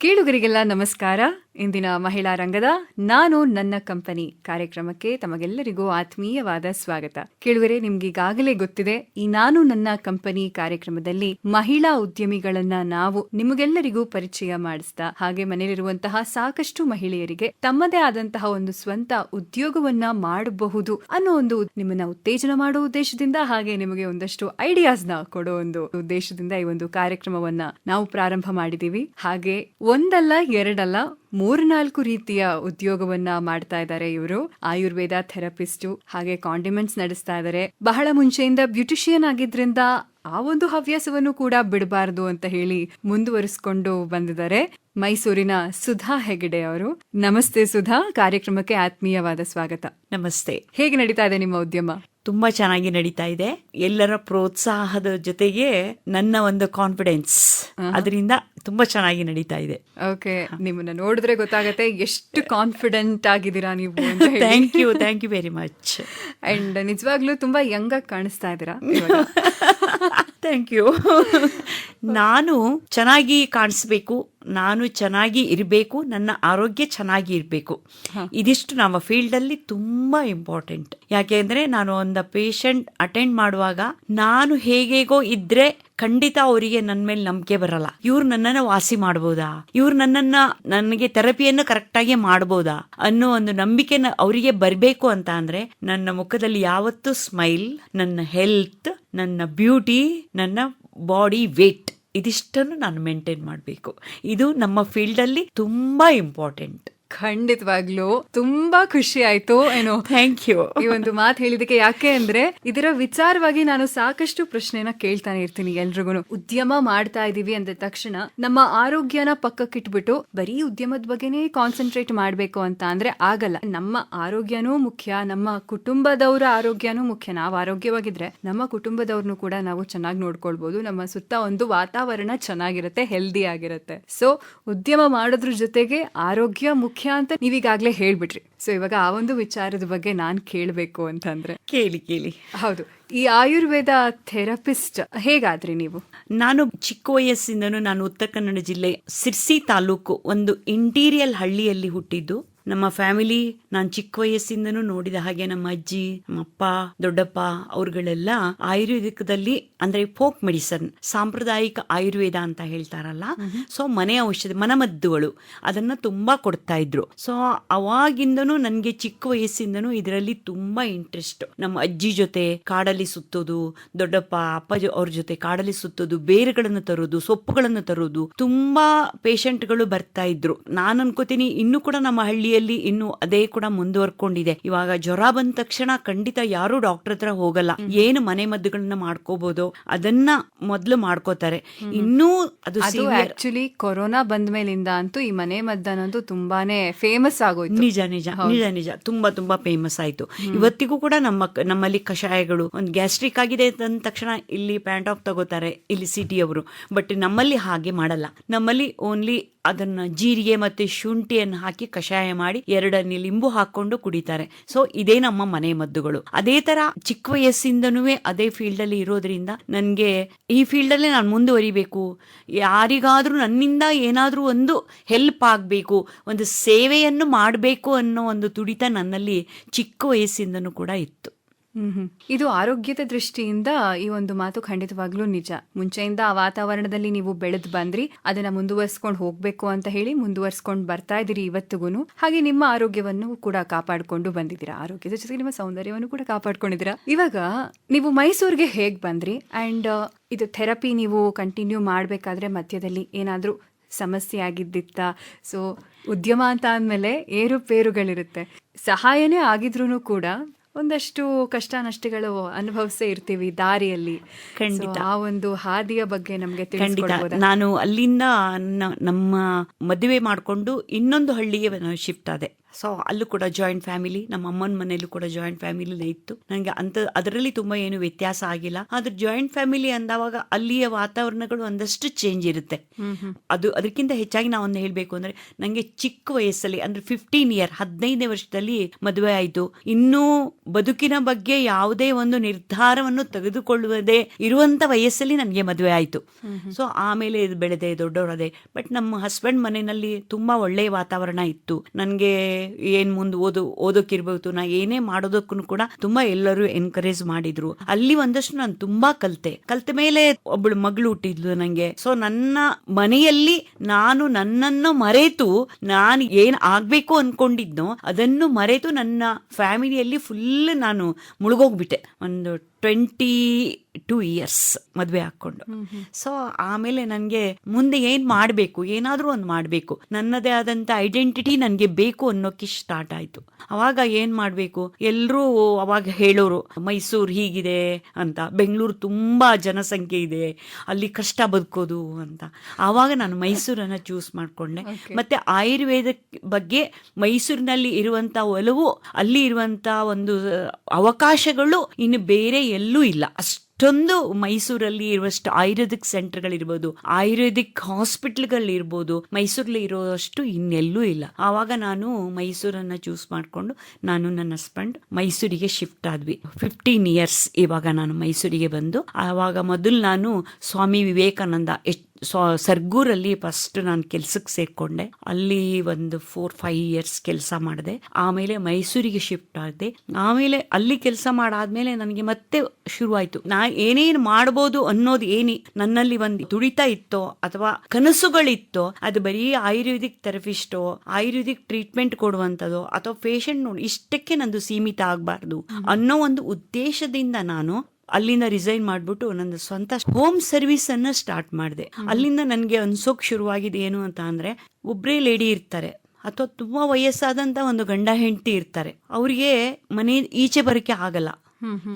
ಕೇಳುಗರಿಗೆಲ್ಲ ನಮಸ್ಕಾರ. ಇಂದಿನ ಮಹಿಳಾ ರಂಗದ ನಾನು ನನ್ನ ಕಂಪನಿ ಕಾರ್ಯಕ್ರಮಕ್ಕೆ ತಮಗೆಲ್ಲರಿಗೂ ಆತ್ಮೀಯವಾದ ಸ್ವಾಗತ. ಕೇಳುವರೆ, ನಿಮ್ಗೀಗಾಗಲೇ ಗೊತ್ತಿದೆ, ಈ ನಾನು ನನ್ನ ಕಂಪನಿ ಕಾರ್ಯಕ್ರಮದಲ್ಲಿ ಮಹಿಳಾ ಉದ್ಯಮಿಗಳನ್ನ ನಾವು ನಿಮಗೆಲ್ಲರಿಗೂ ಪರಿಚಯ ಮಾಡಿಸ್ತಾ, ಹಾಗೆ ಮನೆಯಲ್ಲಿರುವಂತಹ ಸಾಕಷ್ಟು ಮಹಿಳೆಯರಿಗೆ ತಮ್ಮದೇ ಆದಂತಹ ಒಂದು ಸ್ವಂತ ಉದ್ಯೋಗವನ್ನ ಮಾಡಬಹುದು ಅನ್ನೋ ಒಂದು ನಿಮ್ಮನ್ನ ಉತ್ತೇಜನ ಮಾಡೋ ಉದ್ದೇಶದಿಂದ ಹಾಗೆ ನಿಮಗೆ ಒಂದಷ್ಟು ಐಡಿಯಾಸ್ನ ಕೊಡೋ ಒಂದು ಉದ್ದೇಶದಿಂದ ಈ ಒಂದು ಕಾರ್ಯಕ್ರಮವನ್ನ ನಾವು ಪ್ರಾರಂಭ ಮಾಡಿದೀವಿ ಹಾಗೆ ಒಂದಲ್ಲ ಎರಡಲ್ಲ ಮೂರ್ನಾಲ್ಕು ರೀತಿಯ ಉದ್ಯೋಗವನ್ನ ಮಾಡ್ತಾ ಇದ್ದಾರೆ ಇವರು. ಆಯುರ್ವೇದ ಥೆರಪಿಸ್ಟು ಹಾಗೆ ಕಾಂಡಿಮೆಂಟ್ಸ್ ನಡೆಸ್ತಾ ಇದ್ದಾರೆ ಬಹಳ ಮುಂಚೆಯಿಂದ ಬ್ಯೂಟಿಷಿಯನ್ ಆಗಿದ್ರಿಂದ ಆ ಒಂದು ಹವ್ಯಾಸವನ್ನು ಕೂಡ ಬಿಡಬಾರದು ಅಂತ ಹೇಳಿ ಮುಂದುವರಿಸಿಕೊಂಡು ಬಂದಿದ್ದಾರೆ. ಮೈಸೂರಿನ ಸುಧಾ ಹೆಗಡೆ ಅವರು. ನಮಸ್ತೆ ಸುಧಾ ಕಾರ್ಯಕ್ರಮಕ್ಕೆ ಆತ್ಮೀಯವಾದ ಸ್ವಾಗತ. ನಮಸ್ತೆ. ಹೇಗೆ ನಡೀತಾ ಇದೆ ನಿಮ್ಮ ಉದ್ಯಮ? ತುಂಬಾ ಚೆನ್ನಾಗಿ ನಡೀತಾ ಇದೆ. ಎಲ್ಲರ ಪ್ರೋತ್ಸಾಹದ ಜೊತೆಗೆ ನನ್ನ ಒಂದು ಕಾನ್ಫಿಡೆನ್ಸ್ ಅದರಿಂದ ತುಂಬಾ ಚೆನ್ನಾಗಿ ನಡೀತಾ ಇದೆ. ಓಕೆ ನಿಮ್ಮನ್ನ ನೋಡಿದ್ರೆ ಗೊತ್ತಾಗತ್ತೆ ಎಷ್ಟು ಕಾನ್ಫಿಡೆಂಟ್ ಆಗಿದ್ದೀರಾ ನೀವು thank you thank you very much and ನಿಜವಾಗ್ಲೂ ತುಂಬಾ ಯಂಗ್ ಆಗಿ ಕಾಣಿಸ್ತಾ ಇದ್ದೀರಾ ಥ್ಯಾಂಕ್ ಯು ನಾನು ಚೆನ್ನಾಗಿ ಕಾಣಿಸ್ಬೇಕು ನಾನು ಚೆನ್ನಾಗಿ ಇರಬೇಕು ನನ್ನ ಆರೋಗ್ಯ ಚೆನ್ನಾಗಿ ಇರಬೇಕು. ಇದಿಷ್ಟು ನಮ್ಮ ಫೀಲ್ಡಲ್ಲಿ ತುಂಬಾ ಇಂಪಾರ್ಟೆಂಟ್. ಯಾಕೆಂದ್ರೆ ನಾನು ಒಂದು ಪೇಷಂಟ್ ಅಟೆಂಡ್ ಮಾಡುವಾಗ ನಾನು ಹೇಗೇಗೋ ಇದ್ರೆ ಖಂಡಿತ ಅವರಿಗೆ ನನ್ನ ಮೇಲೆ ನಂಬಿಕೆ ಬರಲ್ಲ. ಇವ್ರು ನನ್ನನ್ನ ವಾಸಿ ಮಾಡ್ಬೋದಾ? ಇವ್ರು ನನ್ನನ್ನ ನನಗೆ ಥೆರಪಿಯನ್ನು ಕರೆಕ್ಟಾಗಿ ಮಾಡ್ಬೋದಾ? ಅನ್ನೋ ಒಂದು ನಂಬಿಕೆ ಅವರಿಗೆ ಬರಬೇಕು ಅಂತ ಅಂದ್ರೆ ನನ್ನ ಮುಖದಲ್ಲಿ ಯಾವತ್ತೂ ಸ್ಮೈಲ್ ನನ್ನ ಹೆಲ್ತ್ ನನ್ನ ಬ್ಯೂಟಿ ನನ್ನ ಬಾಡಿ ವೇಟ್. ಇದಿಷ್ಟನ್ನು ನಾನು ಮೇಂಟೈನ್ ಮಾಡಬೇಕು. ಇದು ನಮ್ಮ ಫೀಲ್ಡಲ್ಲಿ ತುಂಬ ಇಂಪಾರ್ಟೆಂಟ್ ಖಂಡಿತವಾಗ್ಲೂ ತುಂಬಾ ಖುಷಿ ಆಯ್ತು ಏನೋ. ಥ್ಯಾಂಕ್ ಯು ಈ ಒಂದು ಮಾತು ಹೇಳಿದಕ್ಕೆ ಯಾಕೆ ಅಂದ್ರೆ ಇದರ ವಿಚಾರವಾಗಿ ನಾನು ಸಾಕಷ್ಟು ಪ್ರಶ್ನೆನ ಕೇಳ್ತಾನೆ ಇರ್ತೀನಿ ಎಲ್ರಿಗೂ ಉದ್ಯಮ ಮಾಡ್ತಾ ಇದೀವಿ ಅಂದ ತಕ್ಷಣ ನಮ್ಮ ಆರೋಗ್ಯನ ಪಕ್ಕಕ್ಕಿಟ್ಬಿಟ್ಟು ಬರೀ ಉದ್ಯಮದ ಬಗ್ಗೆನೇ ಕಾನ್ಸಂಟ್ರೇಟ್ ಮಾಡ್ಬೇಕು ಅಂತ ಅಂದ್ರೆ ಆಗಲ್ಲ. ನಮ್ಮ ಆರೋಗ್ಯನೂ ಮುಖ್ಯ ನಮ್ಮ ಕುಟುಂಬದವರ ಆರೋಗ್ಯನೂ ಮುಖ್ಯ. ನಾವು ಆರೋಗ್ಯವಾಗಿದ್ರೆ ನಮ್ಮ ಕುಟುಂಬದವ್ರನ್ನು ಕೂಡ ನಾವು ಚೆನ್ನಾಗಿ ನೋಡ್ಕೊಳ್ಬಹುದು ನಮ್ಮ ಸುತ್ತ ಒಂದು ವಾತಾವರಣ ಚೆನ್ನಾಗಿರುತ್ತೆ ಹೆಲ್ದಿ ಆಗಿರುತ್ತೆ. ಸೊ ಉದ್ಯಮ ಮಾಡೋದ್ರ ಜೊತೆಗೆ ಆರೋಗ್ಯ ಮುಖ್ಯ ಅಂತ ನೀವೀಗಾಗಲೇ ಹೇಳ್ಬಿಟ್ರಿ. ಸೊ ಇವಾಗ ಆ ಒಂದು ವಿಚಾರದ ಬಗ್ಗೆ ನಾನು ಕೇಳ್ಬೇಕು ಅಂತಂದ್ರೆ. ಕೇಳಿ ಕೇಳಿ. ಹೌದು. ಈ ಆಯುರ್ವೇದ ಥೆರಪಿಸ್ಟ್ ಹೇಗಾದ್ರಿ ನೀವು? ನಾನು ಚಿಕ್ಕ ವಯಸ್ಸಿಂದನೂ ನಾನು ಉತ್ತರ ಕನ್ನಡ ಜಿಲ್ಲೆ ಸಿರ್ಸಿ ತಾಲೂಕು ಒಂದು ಇಂಟೀರಿಯಲ್ ಹಳ್ಳಿಯಲ್ಲಿ ಹುಟ್ಟಿದ್ದು. ನಮ್ಮ ಫ್ಯಾಮಿಲಿ ನಾನು ಚಿಕ್ಕ ವಯಸ್ಸಿಂದನೂ ನೋಡಿದ ಹಾಗೆ ನಮ್ಮ ಅಜ್ಜಿ, ನಮ್ಮ ಅಪ್ಪ, ದೊಡ್ಡಪ್ಪ ಅವ್ರುಗಳೆಲ್ಲ ಆಯುರ್ವೇದಿಕದಲ್ಲಿ ಅಂದ್ರೆ ಫೋಕ್ ಮೆಡಿಸನ್, ಸಾಂಪ್ರದಾಯಿಕ ಆಯುರ್ವೇದ ಅಂತ ಹೇಳ್ತಾರಲ್ಲ. ಸೊ ಮನೆ ಔಷಧಿ, ಮನಮದ್ದುಗಳು ಅದನ್ನ ತುಂಬಾ ಕೊಡ್ತಾ ಇದ್ರು. ಸೊ ಅವಾಗಿಂದನೂ ನನಗೆ ಚಿಕ್ಕ ವಯಸ್ಸಿಂದನೂ ಇದರಲ್ಲಿ ತುಂಬಾ ಇಂಟ್ರೆಸ್ಟ್ ನಮ್ಮ ಅಜ್ಜಿ ಜೊತೆ ಕಾಡಲ್ಲಿ ಸುತ್ತೋದು, ದೊಡ್ಡಪ್ಪ, ಅಪ್ಪ ಅವ್ರ ಜೊತೆ ಕಾಡಲ್ಲಿ ಸುತ್ತೋದು, ಬೇರುಗಳನ್ನು ತರೋದು, ಸೊಪ್ಪುಗಳನ್ನು ತರೋದು, ತುಂಬಾ ಪೇಷಂಟ್ಗಳು ಬರ್ತಾ ಇದ್ರು. ನಾನು ಅನ್ಕೋತೀನಿ, ಇನ್ನು ಕೂಡ ನಮ್ಮ ಹಳ್ಳಿಯಲ್ಲಿ ಇನ್ನು ಅದೇ ಕೂಡ ಮುಂದುವರ್ಕೊಂಡಿದೆ. ಇವಾಗ ಜ್ವರ ಬಂದ ತಕ್ಷಣ ಖಂಡಿತ ಯಾರು ಡಾಕ್ಟರ್ ಹತ್ರ ಹೋಗಲ್ಲ. ಏನು ಮನೆ ಮದ್ದುಗಳನ್ನ ಮಾಡ್ಕೋಬಹುದು ಅದನ್ನ ಮೊದ್ಲು ಮಾಡ್ಕೋತಾರೆ. ಇನ್ನೂ ಅದು ಆಕ್ಚುಲಿ ಕೊರೋನಾ ಬಂದ ಮೇಲಿಂದ ಅಂತೂ ಈ ಮನೆ ಮದ್ದನ್ನಂತೂ ತುಂಬಾನೇ ಫೇಮಸ್ ಆಗೋಯ್ತು. ನಿಜ ನಿಜ ನಿಜ ನಿಜ. ತುಂಬಾ ತುಂಬಾ ಫೇಮಸ್ ಆಯ್ತು. ಇವತ್ತಿಗೂ ಕೂಡ ನಮ್ಮ ನಮ್ಮಲ್ಲಿ ಕಷಾಯಗಳು ಒಂದು ಗ್ಯಾಸ್ಟ್ರಿಕ್ ಆಗಿದೆ ಅಂದ ತಕ್ಷಣ ಇಲ್ಲಿ ಪ್ಯಾಂಟ್ ಆಫ್ ತಗೋತಾರೆ ಇಲ್ಲಿ ಸಿಟಿ ಅವರು. ಬಟ್ ನಮ್ಮಲ್ಲಿ ಹಾಗೆ ಮಾಡಲ್ಲ. ನಮ್ಮಲ್ಲಿ ಓನ್ಲಿ ಅದನ್ನ ಜೀರಿಗೆ ಮತ್ತೆ ಶುಂಠಿಯನ್ನು ಹಾಕಿ ಕಷಾಯ ಮಾಡಿ ಎರಡನೇ ಲಿಂಬು ಹಾಕೊಂಡು ಕುಡಿತಾರೆ. ಸೊ ಇದೇ ನಮ್ಮ ಮನೆ ಮದ್ದುಗಳು. ಅದೇ ತರ ಚಿಕ್ಕ ವಯಸ್ಸಿಂದನೂ ಅದೇ ಫೀಲ್ಡ್ ಅಲ್ಲಿ ಇರೋದ್ರಿಂದ ನನ್ಗೆ ಈ ಫೀಲ್ಡ್ ಅಲ್ಲೇ ನಾನು ಮುಂದುವರಿಬೇಕು. ಯಾರಿಗಾದ್ರೂ ನನ್ನಿಂದ ಏನಾದ್ರೂ ಒಂದು ಹೆಲ್ಪ್ ಆಗಬೇಕು, ಒಂದು ಸೇವೆಯನ್ನು ಮಾಡಬೇಕು ಅನ್ನೋ ಒಂದು ತುಡಿತ ನನ್ನಲ್ಲಿ ಚಿಕ್ಕ ವಯಸ್ಸಿಂದನೂ ಕೂಡ ಇತ್ತು. ಇದು ಆರೋಗ್ಯದ ದೃಷ್ಟಿಯಿಂದ ಈ ಒಂದು ಮಾತು ಖಂಡಿತವಾಗ್ಲೂ ನಿಜ. ಮುಂಚೆಯಿಂದ ಆ ವಾತಾವರಣದಲ್ಲಿ ನೀವು ಬೆಳೆದು ಬಂದ್ರಿ, ಅದನ್ನ ಮುಂದುವರ್ಸ್ಕೊಂಡು ಹೋಗ್ಬೇಕು ಅಂತ ಹೇಳಿ ಮುಂದುವರ್ಸ್ಕೊಂಡು ಬರ್ತಾ ಇದ್ದೀರಿ ಇವತ್ತಿಗೂ ಹಾಗೆ ನಿಮ್ಮ ಆರೋಗ್ಯವನ್ನು ಕೂಡ ಕಾಪಾಡಿಕೊಂಡು ಬಂದಿದ್ದೀರಾ? ಆರೋಗ್ಯದ ಜೊತೆಗೆ ನಿಮ್ಮ ಸೌಂದರ್ಯವನ್ನು ಕೂಡ ಕಾಪಾಡ್ಕೊಂಡಿದ್ದೀರಾ? ಇವಾಗ ನೀವು ಮೈಸೂರಿಗೆ ಹೇಗ್ ಬಂದ್ರಿ? ಅಂಡ್ ಇದು ಥೆರಪಿ ನೀವು ಕಂಟಿನ್ಯೂ ಮಾಡಬೇಕಾದ್ರೆ ಮಧ್ಯದಲ್ಲಿ ಏನಾದ್ರೂ ಸಮಸ್ಯೆ ಆಗಿದ್ದಿತ್ತ? ಸೊ, ಉದ್ಯಮ ಅಂತ ಅಂದಮೇಲೆ ಏರುಪೇರುಗಳಿರುತ್ತೆ. ಸಹಾಯನೇ ಆಗಿದ್ರೂ ಕೂಡ ಒಂದಷ್ಟು ಕಷ್ಟ ನಷ್ಟಗಳು ಅನುಭವಿಸೇ ಇರ್ತೀವಿ ದಾರಿಯಲ್ಲಿ. ಖಂಡಿತ. ಆ ಒಂದು ಹಾದಿಯ ಬಗ್ಗೆ ನಮಗೆ ಖಂಡಿತ. ನಾನು ಅಲ್ಲಿಂದ ನಮ್ಮ ಮದುವೆ ಮಾಡಿಕೊಂಡು ಇನ್ನೊಂದು ಹಳ್ಳಿಗೆ ಶಿಫ್ಟ್ ಆದೆ. ಸೊ ಅಲ್ಲೂ ಕೂಡ ಜಾಯಿಂಟ್ ಫ್ಯಾಮಿಲಿ ನಮ್ಮ ಅಮ್ಮನ ಮನೆಯಲ್ಲೂ ಕೂಡ ಜಾಯಿಂಟ್ ಫ್ಯಾಮಿಲಿನೇ ಇತ್ತು. ನನಗೆ ಅಂತ ಅದರಲ್ಲಿ ತುಂಬಾ ಏನು ವ್ಯತ್ಯಾಸ ಆಗಿಲ್ಲ. ಆದ್ರೆ ಜಾಯಿಂಟ್ ಫ್ಯಾಮಿಲಿ ಅಂದವಾಗ ಅಲ್ಲಿಯ ವಾತಾವರಣಗಳು ಒಂದಷ್ಟು ಚೇಂಜ್ ಇರುತ್ತೆ. ಅದು ಅದಕ್ಕಿಂತ ಹೆಚ್ಚಾಗಿ ನಾವು ಒಂದು ಹೇಳಬೇಕು ಅಂದ್ರೆ ನನಗೆ ಚಿಕ್ಕ ವಯಸ್ಸಲ್ಲಿ ಅಂದ್ರೆ ಫಿಫ್ಟೀನ್ ಇಯರ್ ಹದಿನೈದನೇ ವರ್ಷದಲ್ಲಿ ಮದುವೆ ಆಯಿತು. ಇನ್ನೂ ಬದುಕಿನ ಬಗ್ಗೆ ಯಾವುದೇ ಒಂದು ನಿರ್ಧಾರವನ್ನು ತೆಗೆದುಕೊಳ್ಳುವುದೇ ಇರುವಂತ ವಯಸ್ಸಲ್ಲಿ ನನಗೆ ಮದುವೆ ಆಯಿತು. ಸೊ ಆಮೇಲೆ ಇದು ಬೆಳೆದೆ ದೊಡ್ಡವರದೆ ಬಟ್ ನಮ್ಮ ಹಸ್ಬೆಂಡ್ ಮನೆಯಲ್ಲಿ ತುಂಬಾ ಒಳ್ಳೆಯ ವಾತಾವರಣ ಇತ್ತು. ನನಗೆ ಏನ್ ಮುಂದೆ ಓದು ಓದೋಕ್ಕಿರ್ಬೋದು ನಾ ಏನೇ ಮಾಡೋದಕ್ಕೂ ಕೂಡ ತುಂಬಾ ಎಲ್ಲರೂ ಎನ್ಕರೇಜ್ ಮಾಡಿದ್ರು. ಅಲ್ಲಿ ಒಂದಷ್ಟು ನಾನು ತುಂಬಾ ಕಲ್ತೆ. ಕಲ್ತ ಮೇಲೆ ಒಬ್ಬಳು ಮಗಳು ಹುಟ್ಟಿದ್ಲು ನಂಗೆ. ಸೊ ನನ್ನ ಮನೆಯಲ್ಲಿ ನಾನು ನನ್ನನ್ನು ಮರೆತು ನಾನು ಏನ್ ಆಗ್ಬೇಕು ಅನ್ಕೊಂಡಿದ್ನೋ ಅದನ್ನು ಮರೆತು ನನ್ನ ಫ್ಯಾಮಿಲಿಯಲ್ಲಿ ಫುಲ್ ನಾನು ಮುಳುಗೋಗ್ಬಿಟ್ಟೆ. ಒಂದು ಟ್ವೆಂಟಿ ಟೂ ಇಯರ್ಸ್ ಮದುವೆ ಹಾಕೊಂಡು ಸೊ ಆಮೇಲೆ ನನಗೆ ಮುಂದೆ ಏನು ಮಾಡಬೇಕು? ಏನಾದರೂ ಒಂದು ಮಾಡಬೇಕು. ನನ್ನದೇ ಆದಂತ ಐಡೆಂಟಿಟಿ ನನಗೆ ಬೇಕು ಅನ್ನೋಕೆ ಸ್ಟಾರ್ಟ್ ಆಯ್ತು. ಅವಾಗ ಏನು ಮಾಡಬೇಕು? ಎಲ್ಲರೂ ಅವಾಗ ಹೇಳೋರು ಮೈಸೂರು ಹೀಗಿದೆ ಅಂತ. ಬೆಂಗಳೂರು ತುಂಬಾ ಜನಸಂಖ್ಯೆ ಇದೆ. ಅಲ್ಲಿ ಕಷ್ಟ ಬದುಕೋದು ಅಂತ. ಆವಾಗ ನಾನು ಮೈಸೂರನ್ನ ಚೂಸ್ ಮಾಡ್ಕೊಂಡೆ. ಮತ್ತೆ ಆಯುರ್ವೇದ ಬಗ್ಗೆ ಮೈಸೂರಿನಲ್ಲಿ ಇರುವಂತ ಒಲವು ಅಲ್ಲಿ ಇರುವಂತ ಒಂದು ಅವಕಾಶಗಳು ಇನ್ನು ಬೇರೆ ಎಲ್ಲೂ ಇಲ್ಲ. ಅಷ್ಟೊಂದು ಮೈಸೂರಲ್ಲಿ ಇರುವಷ್ಟು ಆಯುರ್ವೇದಿಕ್ ಸೆಂಟರ್ಗಳಿರ್ಬೋದು, ಆಯುರ್ವೇದಿಕ್ ಹಾಸ್ಪಿಟ್ಲ್ಗಳಿರ್ಬೋದು ಮೈಸೂರಲ್ಲಿ ಇರುವಷ್ಟು ಇನ್ನೆಲ್ಲೂ ಇಲ್ಲ. ಆವಾಗ ನಾನು ಮೈಸೂರನ್ನ ಚೂಸ್ ಮಾಡಿಕೊಂಡು ನಾನು ನನ್ನ ಹಸ್ಬೆಂಡ್ ಮೈಸೂರಿಗೆ ಶಿಫ್ಟ್ ಆದ್ವಿ. ಫಿಫ್ಟೀನ್ ಇಯರ್ಸ್ ಇವಾಗ ನಾನು ಮೈಸೂರಿಗೆ ಬಂದು, ಆವಾಗ ಮೊದಲು ನಾನು ಸ್ವಾಮಿ ವಿವೇಕಾನಂದ ಎಷ್ಟ್ ಸೊ ಸರ್ಗೂರಲ್ಲಿ ಫಸ್ಟ್ ನಾನು ಕೆಲ್ಸಕ್ಕೆ ಸೇರ್ಕೊಂಡೆ. ಅಲ್ಲಿ ಒಂದು ಫೋರ್ ಫೈವ್ ಇಯರ್ಸ್ ಕೆಲಸ ಮಾಡಿದೆ. ಆಮೇಲೆ ಮೈಸೂರಿಗೆ ಶಿಫ್ಟ್ ಆದೆ. ಆಮೇಲೆ ಅಲ್ಲಿ ಕೆಲಸ ಮಾಡಾದ್ಮೇಲೆ ನನಗೆ ಮತ್ತೆ ಶುರುವಾಯಿತು. ನಾ ಏನೇನು ಮಾಡ್ಬೋದು ಅನ್ನೋದು ಏನಿ ನನ್ನಲ್ಲಿ ಒಂದು ತುಡಿತ ಇತ್ತೋ ಅಥವಾ ಕನಸುಗಳಿತ್ತೋ, ಅದು ಬರೀ ಆಯುರ್ವೇದಿಕ್ ಥೆರಪಿಸ್ಟೋ, ಆಯುರ್ವೇದಿಕ್ ಟ್ರೀಟ್ಮೆಂಟ್ ಕೊಡುವಂಥದ್ದು ಅಥವಾ ಪೇಷಂಟ್ ನೋಡಿ ಇಷ್ಟಕ್ಕೆ ನಂದು ಸೀಮಿತ ಆಗಬಾರ್ದು ಅನ್ನೋ ಒಂದು ಉದ್ದೇಶದಿಂದ ನಾನು ಅಲ್ಲಿಂದ ರಿಸೈನ್ ಮಾಡ್ಬಿಟ್ಟು ನನ್ನ ಸ್ವಂತ ಹೋಮ್ ಸರ್ವಿಸ್ ಅನ್ನ ಸ್ಟಾರ್ಟ್ ಮಾಡಿದೆ. ಅಲ್ಲಿಂದ ನನಗೆ ಅನ್ಸೋಕ್ ಶುರುವಾಗಿದೆ ಏನು ಅಂತ ಅಂದ್ರೆ ಒಬ್ಬರೇ ಲೇಡಿ ಇರ್ತಾರೆ. ಅಥವಾ ತುಂಬಾ ವಯಸ್ಸಾದಂತ ಒಂದು ಗಂಡ ಹೆಂಡತಿ ಇರ್ತಾರೆ. ಅವ್ರಿಗೆ ಮನೆ ಈಚೆ ಬರಕ್ಕೆ ಆಗಲ್ಲ.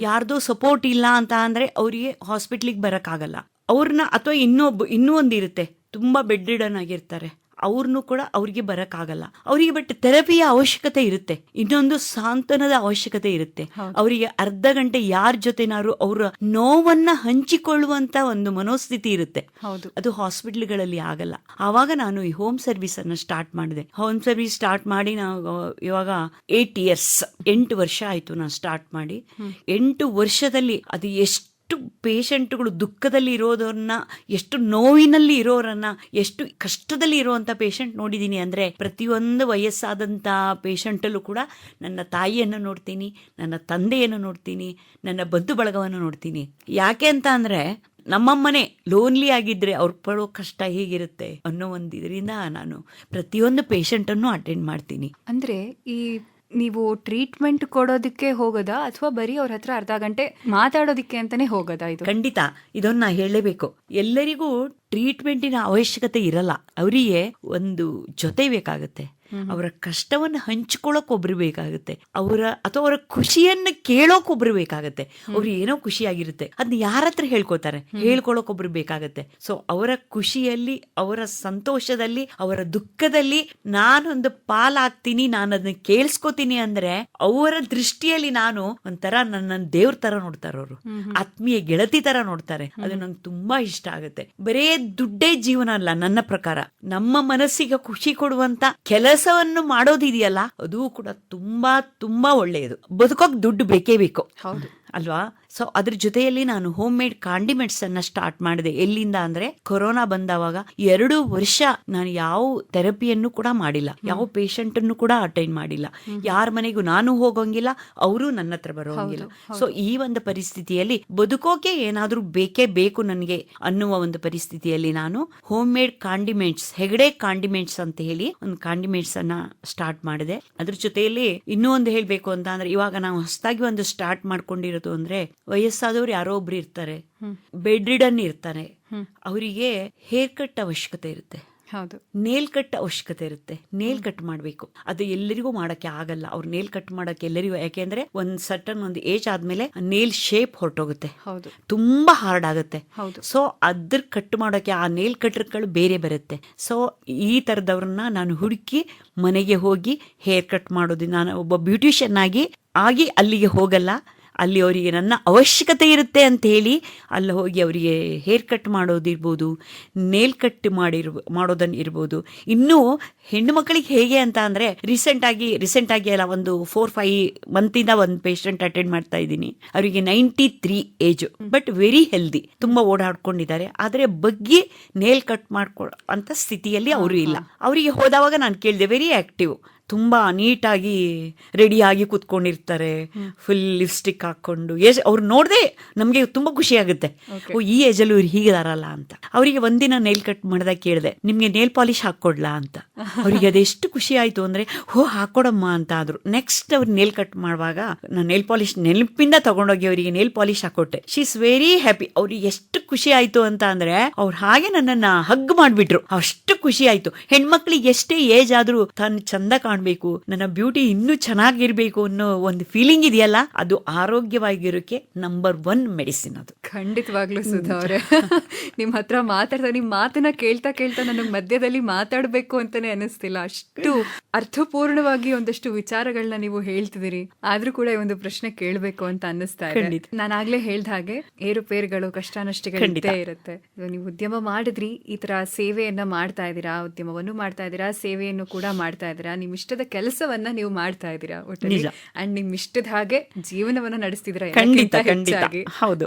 ಯಾರ್ದು ಸಪೋರ್ಟ್ ಇಲ್ಲ ಅಂತ ಅಂದ್ರೆ ಅವರಿಗೆ ಹಾಸ್ಪಿಟ್ಲಿಗೆ ಆಗಲ್ಲ. ಅವ್ರನ್ನ ಅಥವಾ ಇನ್ನೊಬ್ಬ ಇನ್ನೂ ಒಂದು ಇರುತ್ತೆ ತುಂಬಾ ಬೆಡ್ ರಿಡನ್ ಆಗಿರ್ತಾರೆ ಅವ್ರನ್ನು ಕೂಡ ಅವ್ರಿಗೆ ಬರಕ್ಕಾಗಲ್ಲ. ಅವರಿಗೆ ಬಟ್ ಥೆರಪಿಯ ಅವಶ್ಯಕತೆ ಇರುತ್ತೆ. ಇನ್ನೊಂದು ಸಾಂತ್ವನದ ಅವಶ್ಯಕತೆ ಇರುತ್ತೆ. ಅವರಿಗೆ ಅರ್ಧ ಗಂಟೆ ಯಾರ ಜೊತೆನಾರು ಅವರ ನೋವನ್ನ ಹಂಚಿಕೊಳ್ಳುವಂತ ಒಂದು ಮನೋಸ್ಥಿತಿ ಇರುತ್ತೆ. ಅದು ಹಾಸ್ಪಿಟ್ಲ್ಗಳಲ್ಲಿ ಆಗಲ್ಲ. ಆವಾಗ ನಾನು ಈ ಹೋಮ್ ಸರ್ವಿಸ್ ಅನ್ನ ಸ್ಟಾರ್ಟ್ ಮಾಡಿದೆ. ಹೋಮ್ ಸರ್ವಿಸ್ ಸ್ಟಾರ್ಟ್ ಮಾಡಿ ನಾವು ಇವಾಗ ಏಟ್ ಇಯರ್ಸ್ ಎಂಟು ವರ್ಷ ಆಯ್ತು ನಾನು ಸ್ಟಾರ್ಟ್ ಮಾಡಿ. ಎಂಟು ವರ್ಷದಲ್ಲಿ ಅದು ಎಷ್ಟು ಪೇಷಂಟ್ಗಳು ದುಃಖದಲ್ಲಿ ಇರೋದನ್ನ ಎಷ್ಟು ನೋವಿನಲ್ಲಿ ಇರೋರನ್ನ ಎಷ್ಟು ಕಷ್ಟದಲ್ಲಿ ಇರುವಂತ ಪೇಷಂಟ್ ನೋಡಿದೀನಿ ಅಂದ್ರೆ ಪ್ರತಿಯೊಂದು ವಯಸ್ಸಾದಂಥ ಪೇಷಂಟಲ್ಲೂ ಕೂಡ ನನ್ನ ತಾಯಿಯನ್ನು ನೋಡ್ತೀನಿ, ನನ್ನ ತಂದೆಯನ್ನು ನೋಡ್ತೀನಿ, ನನ್ನ ಬಂಧು ಬಳಗವನ್ನು ನೋಡ್ತೀನಿ. ಯಾಕೆ ಅಂತ ಅಂದ್ರೆ ನಮ್ಮಮ್ಮನೆ ಲೋನ್ಲಿ ಆಗಿದ್ರೆ ಅವ್ರು ಪಡೋ ಕಷ್ಟ ಹೇಗಿರುತ್ತೆ ಅನ್ನೋ ಒಂದು ಇದರಿಂದ ನಾನು ಪ್ರತಿಯೊಂದು ಪೇಷಂಟನ್ನು ಅಟೆಂಡ್ ಮಾಡ್ತೀನಿ. ಅಂದ್ರೆ ಈ ನೀವು ಟ್ರೀಟ್ಮೆಂಟ್ ಕೊಡೋದಕ್ಕೆ ಹೋಗೋದಾ ಅಥವಾ ಬರೀ ಅವ್ರ ಹತ್ರ ಅರ್ಧ ಗಂಟೆ ಮಾತಾಡೋದಿಕ್ಕೆ ಅಂತಾನೆ ಹೋಗೋದಾ ಇದು? ಖಂಡಿತ. ಇದನ್ನ ಹೇಳಲೇಬೇಕು. ಎಲ್ಲರಿಗೂ ಟ್ರೀಟ್ಮೆಂಟಿನ ಅವಶ್ಯಕತೆ ಇರಲ್ಲ. ಅವರಿಗೆ ಒಂದು ಜೊತೆ ಬೇಕಾಗುತ್ತೆ. ಅವರ ಕಷ್ಟವನ್ನು ಹಂಚ್ಕೊಳ್ಳೋಕೆ ಒಬ್ರು ಬೇಕಾಗುತ್ತೆ. ಅವರ ಅಥವಾ ಅವರ ಖುಷಿಯನ್ನ ಕೇಳೋಕೆ ಒಬ್ರು ಬೇಕಾಗುತ್ತೆ. ಅವ್ರು ಏನೋ ಖುಷಿಯಾಗಿರುತ್ತೆ. ಅದನ್ನ ಯಾರ ಹತ್ರ ಹೇಳ್ಕೊತಾರೆ ಹೇಳ್ಕೊಳಕ್ ಒಬ್ರು ಬೇಕಾಗುತ್ತೆ. ಸೊ ಅವರ ಖುಷಿಯಲ್ಲಿ ಅವರ ಸಂತೋಷದಲ್ಲಿ ಅವರ ದುಃಖದಲ್ಲಿ ನಾನೊಂದು ಪಾಲಾಗ್ತೀನಿ ನಾನು ಅದನ್ನ ಕೇಳಿಸ್ಕೋತೀನಿ ಅಂದ್ರೆ ಅವರ ದೃಷ್ಟಿಯಲ್ಲಿ ನಾನು ಒಂಥರ ನನ್ನ ದೇವ್ರ ತರ ನೋಡ್ತಾರೆ ಅವರು. ಆತ್ಮೀಯ ಗೆಳತಿ ತರ ನೋಡ್ತಾರೆ. ಅದು ನಂಗೆ ತುಂಬಾ ಇಷ್ಟ ಆಗುತ್ತೆ. ಬರೇ ದುಡ್ಡೇ ಜೀವನ ಅಲ್ಲ ನನ್ನ ಪ್ರಕಾರ. ನಮ್ಮ ಮನಸ್ಸಿಗೆ ಖುಷಿ ಕೊಡುವಂತ ಕೆಲಸವನ್ನು ಮಾಡೋದಿದೆಯಲ್ಲ ಅದು ಕೂಡ ತುಂಬಾ ತುಂಬಾ ಒಳ್ಳೆಯದು. ಬದುಕೋಕ್ ದುಡ್ಡು ಬೇಕೇ ಬೇಕು. ಹೌದು. ಅಲ್ವಾ? ಸೊ ಅದ್ರ ಜೊತೆಯಲ್ಲಿ ನಾನು ಹೋಮ್ ಮೇಡ್ ಕಾಂಡಿಮೆಂಟ್ಸ್ ಅನ್ನ ಸ್ಟಾರ್ಟ್ ಮಾಡಿದೆ. ಎಲ್ಲಿಂದ ಅಂದ್ರೆ ಕೊರೋನಾ ಬಂದವಾಗ ಎರಡು ವರ್ಷ ನಾನು ಯಾವ ಥೆರಪಿಯನ್ನು ಕೂಡ ಮಾಡಿಲ್ಲ. ಯಾವ ಪೇಷಂಟ್ ಅನ್ನು ಕೂಡ ಅಟೆಂಡ್ ಮಾಡಿಲ್ಲ. ಯಾರ ಮನೆಗೂ ನಾನು ಹೋಗೋಂಗಿಲ್ಲ ಅವರು ನನ್ನ ಹತ್ರ ಬರೋಂಗಿಲ್ಲ. ಸೊ ಈ ಒಂದು ಪರಿಸ್ಥಿತಿಯಲ್ಲಿ ಬದುಕೋಕೆ ಏನಾದ್ರೂ ಬೇಕೇ ಬೇಕು ನನಗೆ ಅನ್ನುವ ಒಂದು ಪರಿಸ್ಥಿತಿಯಲ್ಲಿ ನಾನು home made condiments Hegde condiments ಅಂತ ಹೇಳಿ ಒಂದು ಕಾಂಡಿಮೆಂಟ್ಸ್ ಅನ್ನ ಸ್ಟಾರ್ಟ್ ಮಾಡಿದೆ. ಅದ್ರ ಜೊತೆಯಲ್ಲಿ ಇನ್ನೂ ಒಂದು ಹೇಳ್ಬೇಕು ಅಂತ ಅಂದ್ರೆ ಇವಾಗ ನಾವು ಹೊಸದಾಗಿ ಒಂದು ಸ್ಟಾರ್ಟ್ ಮಾಡ್ಕೊಂಡಿರೋದು ಅಂದ್ರೆ ವಯಸ್ಸಾದವ್ರು ಯಾರೋ ಒಬ್ರು ಇರ್ತಾರೆ. ಬೆಡ್ ರಿಡನ್ ಇರ್ತಾರೆ ಅವರಿಗೆ ಹೇರ್ ಕಟ್ ಅವಶ್ಯಕತೆ ಇರುತ್ತೆ. ಹೌದು. ನೇಲ್ ಕಟ್ ಅವಶ್ಯಕತೆ ಇರುತ್ತೆ. ನೇಲ್ ಕಟ್ ಮಾಡಬೇಕು. ಅದು ಎಲ್ಲರಿಗೂ ಮಾಡಕ್ಕೆ ಆಗಲ್ಲ. ಅವ್ರು ನೇಲ್ ಕಟ್ ಮಾಡಕ್ಕೆ ಎಲ್ಲರಿಗೂ ಯಾಕೆಂದ್ರೆ ಒಂದ್ ಸಟನ್ ಒಂದು ಏಜ್ ಆದ್ಮೇಲೆ ನೇಲ್ ಶೇಪ್ ಹೊರಟೋಗುತ್ತೆ. ಹೌದು. ತುಂಬಾ ಹಾರ್ಡ್ ಆಗುತ್ತೆ. ಸೊ ಅದ್ರ ಕಟ್ ಮಾಡೋಕೆ ಆ ನೇಲ್ ಕಟ್ರ್ಗಳು ಬೇರೆ ಬರುತ್ತೆ. ಸೊ ಈ ತರದವ್ರನ್ನ ನಾನು ಹುಡುಕಿ ಮನೆಗೆ ಹೋಗಿ ಹೇರ್ ಕಟ್ ಮಾಡೋದು. ನಾನು ಒಬ್ಬ ಬ್ಯೂಟಿಷಿಯನ್ ಆಗಿ ಆಗಿ ಅಲ್ಲಿಗೆ ಹೋಗಲ್ಲ. ಅಲ್ಲಿ ಅವರಿಗೆ ನನ್ನ ಅವಶ್ಯಕತೆ ಇರುತ್ತೆ ಅಂತ ಹೇಳಿ ಅಲ್ಲಿ ಹೋಗಿ ಅವರಿಗೆ ಹೇರ್ ಕಟ್ ಮಾಡೋದಿರ್ಬೋದು ನೇಲ್ ಕಟ್ ಮಾಡಿರ್ ಮಾಡೋದನ್ನು ಇರ್ಬೋದು. ಇನ್ನೂ ಹೆಣ್ಣು ಮಕ್ಕಳಿಗೆ ಹೇಗೆ ಅಂತ ಅಂದರೆ ರೀಸೆಂಟಾಗಿ ರೀಸೆಂಟಾಗಿ ಅಲ್ಲ ಒಂದು ಫೋರ್ ಫೈವ್ ಮಂತಿಂದ ಒಂದು ಪೇಷಂಟ್ ಅಟೆಂಡ್ ಮಾಡ್ತಾ ಇದ್ದೀನಿ. ಅವರಿಗೆ ninety three age but very healthy ತುಂಬಾ ಓಡಾಡ್ಕೊಂಡಿದ್ದಾರೆ. ಆದರೆ ಬಗ್ಗೆ ನೇಲ್ ಕಟ್ ಮಾಡ್ಕೊ ಅಂತ ಸ್ಥಿತಿಯಲ್ಲಿ ಅವರು ಇಲ್ಲ. ಅವರಿಗೆ ಹೋದವಾಗ ನಾನು ಕೇಳಿದೆ ವೆರಿ ಆಕ್ಟಿವ್ ತುಂಬಾ ನೀಟಾಗಿ ರೆಡಿಯಾಗಿ ಕೂತ್ಕೊಂಡಿರ್ತಾರೆ. ಫುಲ್ ಲಿಪ್ಸ್ಟಿಕ್ ಹಾಕೊಂಡು ಎಸ್ ಅವ್ರು ನೋಡದೆ ನಮಗೆ ತುಂಬಾ ಖುಷಿ ಆಗುತ್ತೆ. ಓ ಈ ಏಜಲ್ಲಿ ಇವ್ರು ಹೀಗಿದಾರಲ್ಲ ಅಂತ. ಅವರಿಗೆ ಒಂದಿನ ನೇಲ್ ಕಟ್ ಮಾಡಿದಾಗ ಕೇಳಿದೆ ನಿಮಗೆ ನೇಲ್ ಪಾಲಿಶ್ ಹಾಕೊಡ್ಲಾ ಅಂತ. ಅವರಿಗೆ ಅದೆಷ್ಟು ಖುಷಿ ಆಯ್ತು ಅಂದ್ರೆ ಹೋ ಹಾಕೊಡಮ್ಮ ಅಂತ ಆದ್ರು. ನೆಕ್ಸ್ಟ್ ಅವ್ರು ನೇಲ್ ಕಟ್ ಮಾಡುವಾಗ ನಾನು ನೇಲ್ ಪಾಲಿಶ್ ನೆನಪಿಂದ ತಗೊಂಡೋಗಿ ಅವರಿಗೆ ನೇಲ್ ಪಾಲಿಶ್ ಹಾಕೊಟ್ಟೆ. ಶಿ ಇಸ್ ವೆರಿ ಹ್ಯಾಪಿ ಅವ್ರಿಗೆ ಎಷ್ಟು ಖುಷಿ ಆಯ್ತು ಅಂತ ಅಂದ್ರೆ ಅವ್ರು ಹಾಗೆ ನನ್ನನ್ನ ಹಗ್ ಮಾಡಿಬಿಟ್ರು. ಅಷ್ಟು ಖುಷಿ ಆಯ್ತು. ಹೆಣ್ಮಕ್ಳಿಗೆ ಎಷ್ಟೇ ಏಜ್ ಆದ್ರೂ ತಾನು ಚಂದ ಕಾಣ್ಬೇಕು ನನ್ನ ಬ್ಯೂಟಿ ಇನ್ನೂ ಚೆನ್ನಾಗಿರ್ಬೇಕು ಅನ್ನೋ ಒಂದು ಫೀಲಿಂಗ್ ಇದೆಯಲ್ಲ ಅದು ಆರೋಗ್ಯವಾಗಿರೋಕೆ ನಂಬರ್ ಒನ್ ಮೆಡಿಸಿನ್ ಅದು. ಖಂಡಿತವಾಗ್ಲೂ ಸುಧಾ ಅವರೇ. ನಿಮ್ಮ ಹತ್ರ ಮಾತಾಡ್ತಾ ನಿಮ್ಮ ಮಾತನ್ನ ಕೇಳ್ತಾ ಕೇಳ್ತಾ ನನಗೆ ಮಧ್ಯದಲ್ಲಿ ಮಾತಾಡಬೇಕು ಅಂತಾನೆ ಅನಿಸ್ತಿಲ್ಲ. ಅಷ್ಟು ಅರ್ಥಪೂರ್ಣವಾಗಿ ಒಂದಷ್ಟು ವಿಚಾರಗಳನ್ನ ನೀವು ಹೇಳ್ತಿದ್ದೀರಿ. ಆದ್ರೂ ಕೂಡ ಈ ಒಂದು ಪ್ರಶ್ನೆ ಕೇಳಬೇಕು ಅಂತ ಅನ್ನಿಸ್ತಾ ಇದೆ. ನಾನು ಆಗ್ಲೇ ಹೇಳ್ದ ಹಾಗೆ ಏರುಪೇರುಗಳು ಕಷ್ಟ ನಷ್ಟಗಳು ಖಂಡಿತ. ಇದ್ದೇ ಇರುತ್ತೆ. ನೀವು ಉದ್ಯಮ ಮಾಡಿದ್ರಿ ಈ ತರ ಸೇವೆಯನ್ನ ಮಾಡ್ತಾ ಇದ್ದೀರಾ ಉದ್ಯಮವನ್ನು ಮಾಡ್ತಾ ಇದ್ದೀರಾ ಸೇವೆಯನ್ನು ಕೂಡ ಮಾಡ್ತಾ ಇದ್ದೀರಾ ನಿಮ್ ಇಷ್ಟದ ಕೆಲಸವನ್ನ ನೀವು ಮಾಡ್ತಾ ಇದ್ದೀರಾ ಅಂಡ್ ನಿಮ್ ಇಷ್ಟದ ಹಾಗೆ ಜೀವನವನ್ನ ನಡೆಸ್ತಿದ್ದೀರಾ ಖಂಡಿತ ಹೆಚ್ಚಾಗಿ. ಹೌದು.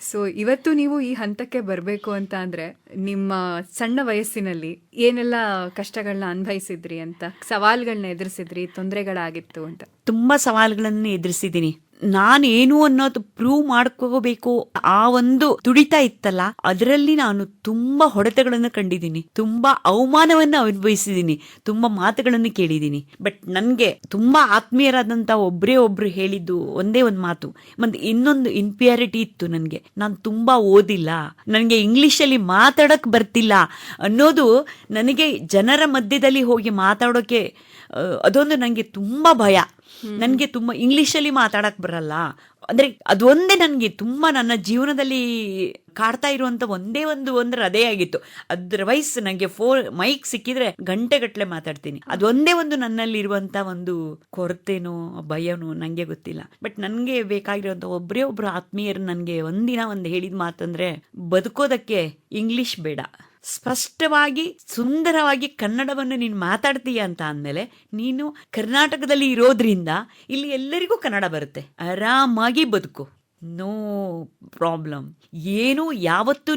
ಸೊ ಇವತ್ತು ನೀವು ಈ ಹಂತಕ್ಕೆ ಬರಬೇಕು ಅಂತ ಅಂದ್ರೆ ನಿಮ್ಮ ಸಣ್ಣ ವಯಸ್ಸಿನಲ್ಲಿ ಏನೆಲ್ಲ ಕಷ್ಟಗಳನ್ನ ಅನುಭವಿಸಿದ್ರಿ ಅಂತ ಸವಾಲುಗಳನ್ನ ಎದುರಿಸಿದ್ರಿ ತೊಂದರೆಗಳಾಗಿತ್ತು ಅಂತ? ತುಂಬಾ ಸವಾಲುಗಳನ್ನು ಎದುರಿಸಿದ್ದೀನಿ. ನಾನೇನು ಅನ್ನೋದು ಪ್ರೂವ್ ಮಾಡ್ಕೋಬೇಕು ಆ ಒಂದು ತುಡಿತ ಇತ್ತಲ್ಲ, ಅದರಲ್ಲಿ ನಾನು ತುಂಬಾ ಹೊಡೆತಗಳನ್ನು ಕಂಡಿದ್ದೀನಿ, ತುಂಬಾ ಅವಮಾನವನ್ನ ಅನುಭವಿಸಿದ್ದೀನಿ, ತುಂಬಾ ಮಾತುಗಳನ್ನು ಕೇಳಿದ್ದೀನಿ. ಬಟ್ ನನ್ಗೆ ತುಂಬಾ ಆತ್ಮೀಯರಾದಂತ ಒಬ್ರೇ ಒಬ್ರು ಹೇಳಿದ್ದು ಒಂದೇ ಒಂದು ಮಾತು. ಮತ್ತೆ ಇನ್ನೊಂದು ಇನ್ಪಿಯಾರಿಟಿ ಇತ್ತು ನನಗೆ. ನಾನು ತುಂಬಾ ಓದಿಲ್ಲ, ನನಗೆ ಇಂಗ್ಲಿಷಲ್ಲಿ ಮಾತಾಡಕ್ ಬರ್ತಿಲ್ಲ ಅನ್ನೋದು ನನಗೆ ಜನರ ಮಧ್ಯದಲ್ಲಿ ಹೋಗಿ ಮಾತಾಡೋಕೆ ಅದೊಂದು ನನಗೆ ತುಂಬಾ ಭಯ. ನನಗೆ ತುಂಬ ಇಂಗ್ಲೀಷಲ್ಲಿ ಮಾತಾಡಕ್ಕೆ ಬರಲ್ಲ. ಅಂದ್ರೆ ಅದೊಂದೇ ನನಗೆ ತುಂಬಾ ನನ್ನ ಜೀವನದಲ್ಲಿ ಕಾಡ್ತಾ ಇರುವಂಥ ಒಂದೇ ಒಂದು ಅಂದ್ರೆ ಅದೇ ಆಗಿತ್ತು. ಅದರ್ವೈಸ್ ನನಗೆ ಫೋನ್ ಮೈಕ್ ಸಿಕ್ಕಿದ್ರೆ ಗಂಟೆಗಟ್ಟಲೆ ಮಾತಾಡ್ತೀನಿ. ಅದೊಂದೇ ಒಂದು ನನ್ನಲ್ಲಿ ಇರುವಂತ ಒಂದು ಕೊರತೆನೋ ಭಯನೋ ನನಗೆ ಗೊತ್ತಿಲ್ಲ. ಬಟ್ ನನಗೆ ಬೇಕಾಗಿರುವಂಥ ಒಬ್ಬರೇ ಒಬ್ಬರು ಆತ್ಮೀಯರು ನನಗೆ ಒಂದಿನ ಒಂದು ಹೇಳಿದ ಮಾತಂದರೆ ಬದುಕೋದಕ್ಕೆ ಇಂಗ್ಲಿಷ್ ಬೇಡ. ಸ್ಪಷ್ಟವಾಗಿ, ಸುಂದರವಾಗಿ ಕನ್ನಡವನ್ನು ನೀನು ಮಾತಾಡ್ತೀಯ ಅಂತ ಅಂದಮೇಲೆ, ನೀನು ಕರ್ನಾಟಕದಲ್ಲಿ ಇರೋದ್ರಿಂದ ಇಲ್ಲಿ ಎಲ್ಲರಿಗೂ ಕನ್ನಡ ಬರುತ್ತೆ. ಆರಾಮಾಗಿ ಬದುಕು. No problem. ಏನು ಯಾವತ್ತೂ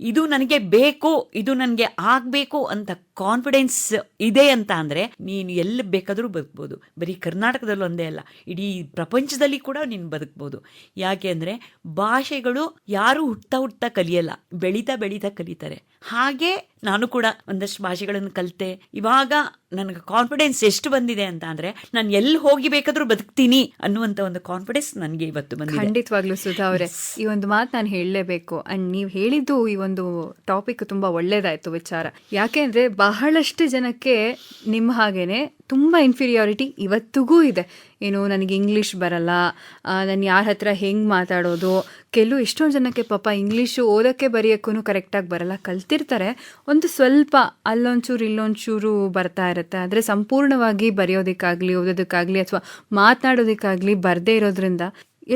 ಇದು ನನಗೆ ಬೇಕು, ಇದು ನನಗೆ ಆಗಬೇಕು ಅಂತ ಕಾನ್ಫಿಡೆನ್ಸ್ ಇದೆ ಅಂತ ಅಂದರೆ, ನೀನು ಎಲ್ಲಿ ಬೇಕಾದರೂ ಬದುಕ್ಬೋದು. ಬರೀ ಕರ್ನಾಟಕದಲ್ಲೂ ಒಂದೇ ಅಲ್ಲ, ಇಡೀ ಪ್ರಪಂಚದಲ್ಲಿ ಕೂಡ ನೀನು ಬದುಕ್ಬೋದು. ಯಾಕೆ ಅಂದರೆ, ಭಾಷೆಗಳು ಯಾರು ಹುಟ್ಟ ಹುಟ್ತಾ ಕಲಿಯಲ್ಲ, ಬೆಳೀತಾ ಬೆಳೀತಾ ಕಲಿತಾರೆ. ಹಾಗೆ ನಾನು ಕೂಡ ಒಂದಷ್ಟು ಭಾಷೆಗಳನ್ನು ಕಲಿತೆ. ಇವಾಗ ನನಗೆ ಕಾನ್ಫಿಡೆನ್ಸ್ ಎಷ್ಟು ಬಂದಿದೆ ಅಂತ ಅಂದ್ರೆ ನಾನು ಎಲ್ಲಿ ಹೋಗಿ ಬೇಕಾದ್ರೂ ಬದುಕ್ತೀನಿ ಅನ್ನುವಂತ ಒಂದು ಕಾನ್ಫಿಡೆನ್ಸ್ ನನಗೆ ಇವತ್ತು ಬಂದಿದೆ. ಖಂಡಿತವಾಗ್ಲೂ ಸುಧಾ ಅವರೇ ಈ ಒಂದು ಮಾತು ನಾನು ಹೇಳಲೇಬೇಕು. ಅಂಡ್ ನೀವು ಹೇಳಿದ್ದು ಈ ಒಂದು ಟಾಪಿಕ್ ತುಂಬಾ ಒಳ್ಳೇದಾಯ್ತು ವಿಚಾರ. ಯಾಕೆಂದ್ರೆ ಬಹಳಷ್ಟು ಜನಕ್ಕೆ ನಿಮ್ಮ ಹಾಗೇನೆ ತುಂಬಾ ಇನ್ಫೀರಿಯಾರಿಟಿ ಇವತ್ತಿಗೂ ಇದೆ. ಏನು ನನಗೆ ಇಂಗ್ಲೀಷ್ ಬರಲ್ಲ ನಾನು ಯಾರ ಹತ್ರ ಹೆಂಗೆ ಮಾತಾಡೋದು ಕೆಲವು ಎಷ್ಟೊಂದು ಜನಕ್ಕೆ ಪಾಪ ಇಂಗ್ಲೀಷು ಓದೋಕ್ಕೆ ಬರೆಯೋಕ್ಕೂ ಕರೆಕ್ಟಾಗಿ ಬರಲ್ಲ ಕಲ್ತಿರ್ತಾರೆ ಒಂದು ಸ್ವಲ್ಪ ಅಲ್ಲೊಂಚೂರು ಇಲ್ಲೊಂಚೂರು ಬರ್ತಾ ಇರುತ್ತೆ. ಆದರೆ ಸಂಪೂರ್ಣವಾಗಿ ಬರೆಯೋದಕ್ಕಾಗಲಿ ಓದೋದಕ್ಕಾಗಲಿ ಅಥವಾ ಮಾತನಾಡೋದಕ್ಕಾಗಲಿ ಬರದೇ ಇರೋದ್ರಿಂದ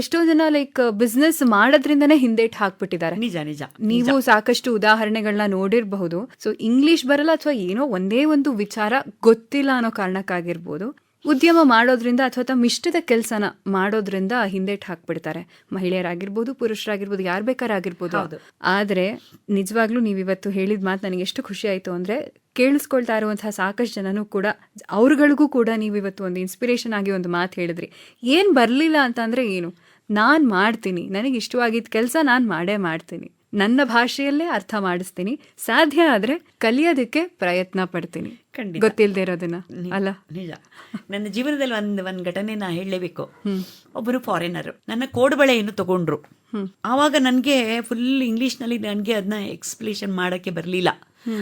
ಎಷ್ಟೋ ಜನ ಲೈಕ್ ಬಿಸ್ನೆಸ್ ಮಾಡೋದ್ರಿಂದನೇ ಹಿಂದೇಟ್ ಹಾಕ್ಬಿಟ್ಟಿದ್ದಾರೆ. ನಿಜ ನಿಜ ನೀವು ಸಾಕಷ್ಟು ಉದಾಹರಣೆಗಳನ್ನ ನೋಡಿರಬಹುದು. ಸೊ ಇಂಗ್ಲಿಷ್ ಬರಲ್ಲ ಅಥವಾ ಏನೋ ಒಂದೇ ಒಂದು ವಿಚಾರ ಗೊತ್ತಿಲ್ಲ ಅನ್ನೋ ಕಾರಣಕ್ಕಾಗಿರ್ಬೋದು. ಉದ್ಯಮ ಮಾಡೋದ್ರಿಂದ ಅಥವಾ ತಮ್ಮ ಇಷ್ಟದ ಕೆಲಸನ ಮಾಡೋದ್ರಿಂದ ಹಿಂದೇಟ್ ಹಾಕ್ಬಿಡ್ತಾರೆ ಮಹಿಳೆಯರಾಗಿರ್ಬೋದು ಪುರುಷರಾಗಿರ್ಬೋದು ಯಾರು ಬೇಕಾರಾಗಿರ್ಬೋದು. ಆದರೆ ಆದ್ರೆ ನಿಜವಾಗ್ಲೂ ನೀವು ಇವತ್ತು ಹೇಳಿದ ಮಾತು ನನಗೆ ಎಷ್ಟು ಖುಷಿ ಆಯಿತು ಅಂದರೆ ಕೇಳಿಸ್ಕೊಳ್ತಾ ಇರುವಂತಹ ಸಾಕಷ್ಟು ಜನನೂ ಕೂಡ ಅವ್ರಗಳಿಗೂ ಕೂಡ ನೀವು ಇವತ್ತು ಒಂದು ಇನ್ಸ್ಪಿರೇಷನ್ ಆಗಿ ಒಂದು ಮಾತು ಹೇಳಿದ್ರಿ. ಏನು ಬರಲಿಲ್ಲ ಅಂತಂದ್ರೆ ಏನು? ನಾನು ಮಾಡ್ತೀನಿ. ನನಗೆ ಇಷ್ಟವಾಗಿದ್ದ ಕೆಲಸ ನಾನು ಮಾಡೇ ಮಾಡ್ತೀನಿ. ನನ್ನ ಭಾಷೆಯಲ್ಲೇ ಅರ್ಥ ಮಾಡಿಸ್ತೀನಿ. ಸಾಧ್ಯ ಆದ್ರೆ ಕಲಿಯೋದಕ್ಕೆ ಪ್ರಯತ್ನ ಪಡ್ತೀನಿ. ಗೊತ್ತಿಲ್ಲದೆ ಇರೋದನ್ನ ಅಲ್ಲ? ನಿಜ. ನನ್ನ ಜೀವನದಲ್ಲಿ ಒಂದು ಒಂದು ಘಟನೆ ನಾ ಹೇಳಲೇಬೇಕು. ಒಬ್ಬರು ಫಾರಿನರ್ ನನ್ನ ಕೋಡ್ಬಳೆಯನ್ನು ತಗೊಂಡ್ರು. ಆವಾಗ ನನಗೆ ಫುಲ್ ಇಂಗ್ಲಿಷ್ನಲ್ಲಿ ನನಗೆ ಅದನ್ನ ಎಕ್ಸ್ಪ್ಲೇಷನ್ ಮಾಡೋಕ್ಕೆ ಬರಲಿಲ್ಲ.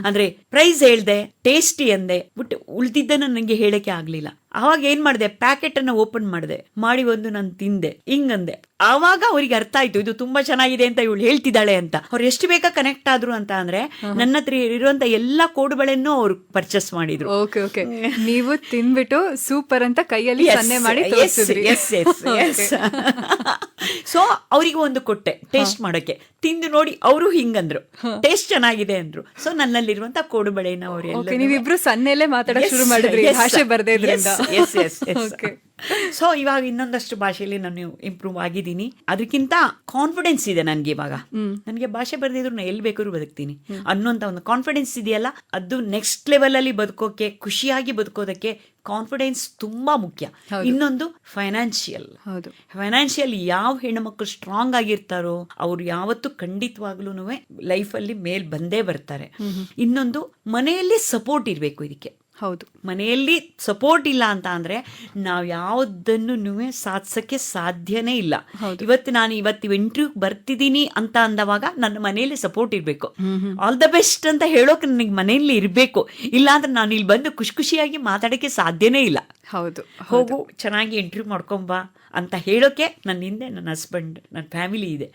ಅಂದ್ರೆ ಪ್ರೈಸ್ ಹೇಳ್ದೆ ಟೇಸ್ಟಿ ಅಂದೆ ಬಟ್ ಉಳ್ದಿದ್ದನ್ನ ನನಗೆ ಹೇಳಕ್ಕೆ ಆಗ್ಲಿಲ್ಲ. ಅವಾಗ ಏನ್ ಮಾಡಿದೆ ಪ್ಯಾಕೆಟ್ ಅನ್ನ ಓಪನ್ ಮಾಡಿದೆ. ಮಾಡಿ ಒಂದು ನಾನು ತಿಂದೆ. ಹಿಂಗಂದೆ ಆವಾಗ ಅವರಿಗೆ ಅರ್ಥ ಆಯ್ತು ಇದು ತುಂಬಾ ಚೆನ್ನಾಗಿದೆ ಅಂತ ಇವಳು ಹೇಳ್ತಿದ್ದಾಳೆ ಅಂತ. ಅವ್ರು ಎಷ್ಟು ಬೇಗ ಕನೆಕ್ಟ್ ಆದ್ರು ಅಂತ ಅಂದ್ರೆ ನನ್ನ ಹತ್ರ ಇರುವಂತ ಎಲ್ಲಾ ಕೋಡುಗಳನ್ನು ಅವ್ರು ಪರ್ಚೇಸ್ ಮಾಡಿದ್ರು. ಓಕೆ ಓಕೆ ನೀವು ತಿನ್ಬಿಟ್ಟು ಸೂಪರ್ ಅಂತ ಕೈಯಲ್ಲಿ ಸನ್ನೆ ಮಾಡಿ ಸೊ ಅವರಿಗೆ ಒಂದು ಕೊಟ್ಟೆ ಟೇಸ್ಟ್ ಮಾಡೋಕೆ ತಿಂದು ನೋಡಿ ಅವರು ಹಿಂಗಂದ್ರು. ಟೇಸ್ಟ್ ಚೆನ್ನಾಗಿದೆ ಅಂದ್ರು. ಸೊ ನನ್ನಲ್ಲಿರುವಂತ ಕೋಡುಬಳೆನ ಅವರು ನೀವಿಬ್ರು ಸನ್ನೆಲ್ಲೇ ಮಾತಾಡಕ್ ಶುರು ಮಾಡಿದ್ರಿ ಭಾಷೆ ಬರ್ದೇ ಇದ್ರಿಂದ. ಸೊ ಇವಾಗ ಇನ್ನೊಂದಷ್ಟು ಭಾಷೆಯಲ್ಲಿ ನಾನು ಇಂಪ್ರೂವ್ ಆಗಿದ್ದೀನಿ ಅದಕ್ಕಿಂತ ಕಾನ್ಫಿಡೆನ್ಸ್ ಇದೆ ನನ್ಗೆ ಇವಾಗ. ನನಗೆ ಭಾಷೆ ಬರೆದಿದ್ರು ನಾನು ಎಲ್ಲಿ ಬೇಕಾದ್ರೂ ಬದುಕ್ತೀನಿ. ಅನ್ನೋಂತ ಒಂದು ಕಾನ್ಫಿಡೆನ್ಸ್ ಇದೆಯಲ್ಲ ಅದು ನೆಕ್ಸ್ಟ್ ಲೆವೆಲ್ ಅಲ್ಲಿ ಬದುಕೋಕೆ ಖುಷಿಯಾಗಿ ಬದುಕೋದಕ್ಕೆ ಕಾನ್ಫಿಡೆನ್ಸ್ ತುಂಬಾ ಮುಖ್ಯ. ಇನ್ನೊಂದು ಫೈನಾನ್ಷಿಯಲ್ ಹೌದು. ಫೈನಾನ್ಷಿಯಲ್ ಯಾವ ಹೆಣ್ಮಕ್ಳು ಸ್ಟ್ರಾಂಗ್ ಆಗಿರ್ತಾರೋ ಅವ್ರು ಯಾವತ್ತು ಖಂಡಿತವಾಗ್ಲೂ ಲೈಫಲ್ಲಿ ಮೇಲ್ ಬಂದೇ ಬರ್ತಾರೆ. ಇನ್ನೊಂದು ಮನೆಯಲ್ಲಿ ಸಪೋರ್ಟ್ ಇರಬೇಕು ಇದಕ್ಕೆ. ಹೌದು. ಮನೆಯಲ್ಲಿ ಸಪೋರ್ಟ್ ಇಲ್ಲ ಅಂತ ಅಂದ್ರೆ ನಾವು ಯಾವುದನ್ನು ಸಾಧಿಸಕ್ಕೆ ಸಾಧ್ಯನೇ ಇಲ್ಲ. ಇವತ್ತು ನಾನು ಇವತ್ತು ಇಂಟರ್ವ್ಯೂ ಬರ್ತಿದ್ದೀನಿ ಅಂತ ಅಂದವಾಗ ನನ್ನ ಮನೆಯಲ್ಲಿ ಸಪೋರ್ಟ್ ಇರಬೇಕು. ಆಲ್ ದ ಬೆಸ್ಟ್ ಅಂತ ಹೇಳೋಕೆ ನನಗೆ ಮನೆಯಲ್ಲಿ ಇರಬೇಕು. ಇಲ್ಲ ಅಂದ್ರೆ ನಾನು ಇಲ್ಲಿ ಬಂದು ಖುಷಿ ಖುಷಿಯಾಗಿ ಮಾತಾಡಕ್ಕೆ ಸಾಧ್ಯನೇ ಇಲ್ಲ. ಹೌದು ಹೋಗು ಚೆನ್ನಾಗಿ ಎಂಟ್ರಿ ಮಾಡ್ಕೊಂಬಾ ಅಂತ ಹೇಳೋಕೆ ನನ್ನ ಹಿಂದೆ ನನ್ನ ಹಸ್ಬೆಂಡ್ ನನ್ನ ಫ್ಯಾಮಿಲಿ ಇದೆ.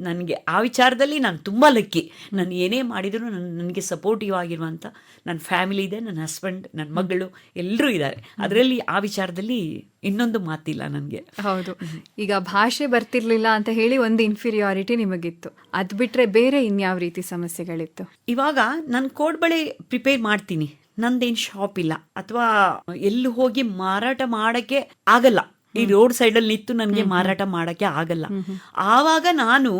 ನನಗೆ ಆ ವಿಚಾರದಲ್ಲಿ ನಾನು ತುಂಬ ಲಕ್ಕಿ ನಾನು ಏನೇ ಮಾಡಿದರೂ ನನ್ನ ನನಗೆ ಸಪೋರ್ಟಿವ್ ಆಗಿರುವಂಥ ನನ್ನ ಫ್ಯಾಮಿಲಿ ಇದೆ ನನ್ನ ಹಸ್ಬೆಂಡ್ ನನ್ನ ಮಗಳು ಎಲ್ಲರೂ ಇದ್ದಾರೆ. ಅದರಲ್ಲಿ ಆ ವಿಚಾರದಲ್ಲಿ ಇನ್ನೊಂದು ಮಾತಿಲ್ಲ ನನಗೆ. ಹೌದು. ಈಗ ಭಾಷೆ ಬರ್ತಿರ್ಲಿಲ್ಲ ಅಂತ ಹೇಳಿ ಒಂದು ಇನ್ಫೀರಿಯಾರಿಟಿ ನಿಮಗಿತ್ತು. ಅದು ಬಿಟ್ಟರೆ ಬೇರೆ ಇನ್ಯಾವ ರೀತಿ ಸಮಸ್ಯೆಗಳಿತ್ತು? ಇವಾಗ ನಾನು ಕೋಡ್ಬಳೆ ಪ್ರಿಪೇರ್ ಮಾಡ್ತೀನಿ. ನಂದೇನು ಶಾಪ್ ಇಲ್ಲ. ಅಥವಾ ಎಲ್ಲಿ ಹೋಗಿ ಮಾರಾಟ ಮಾಡಕ್ಕೆ ಆಗಲ್ಲ. ಈ ರೋಡ್ ಸೈಡಲ್ಲಿ ನಿಂತು ನನಗೆ ಮಾರಾಟ ಮಾಡಕ್ಕೆ ಆಗಲ್ಲ. ಆವಾಗ ನಾನು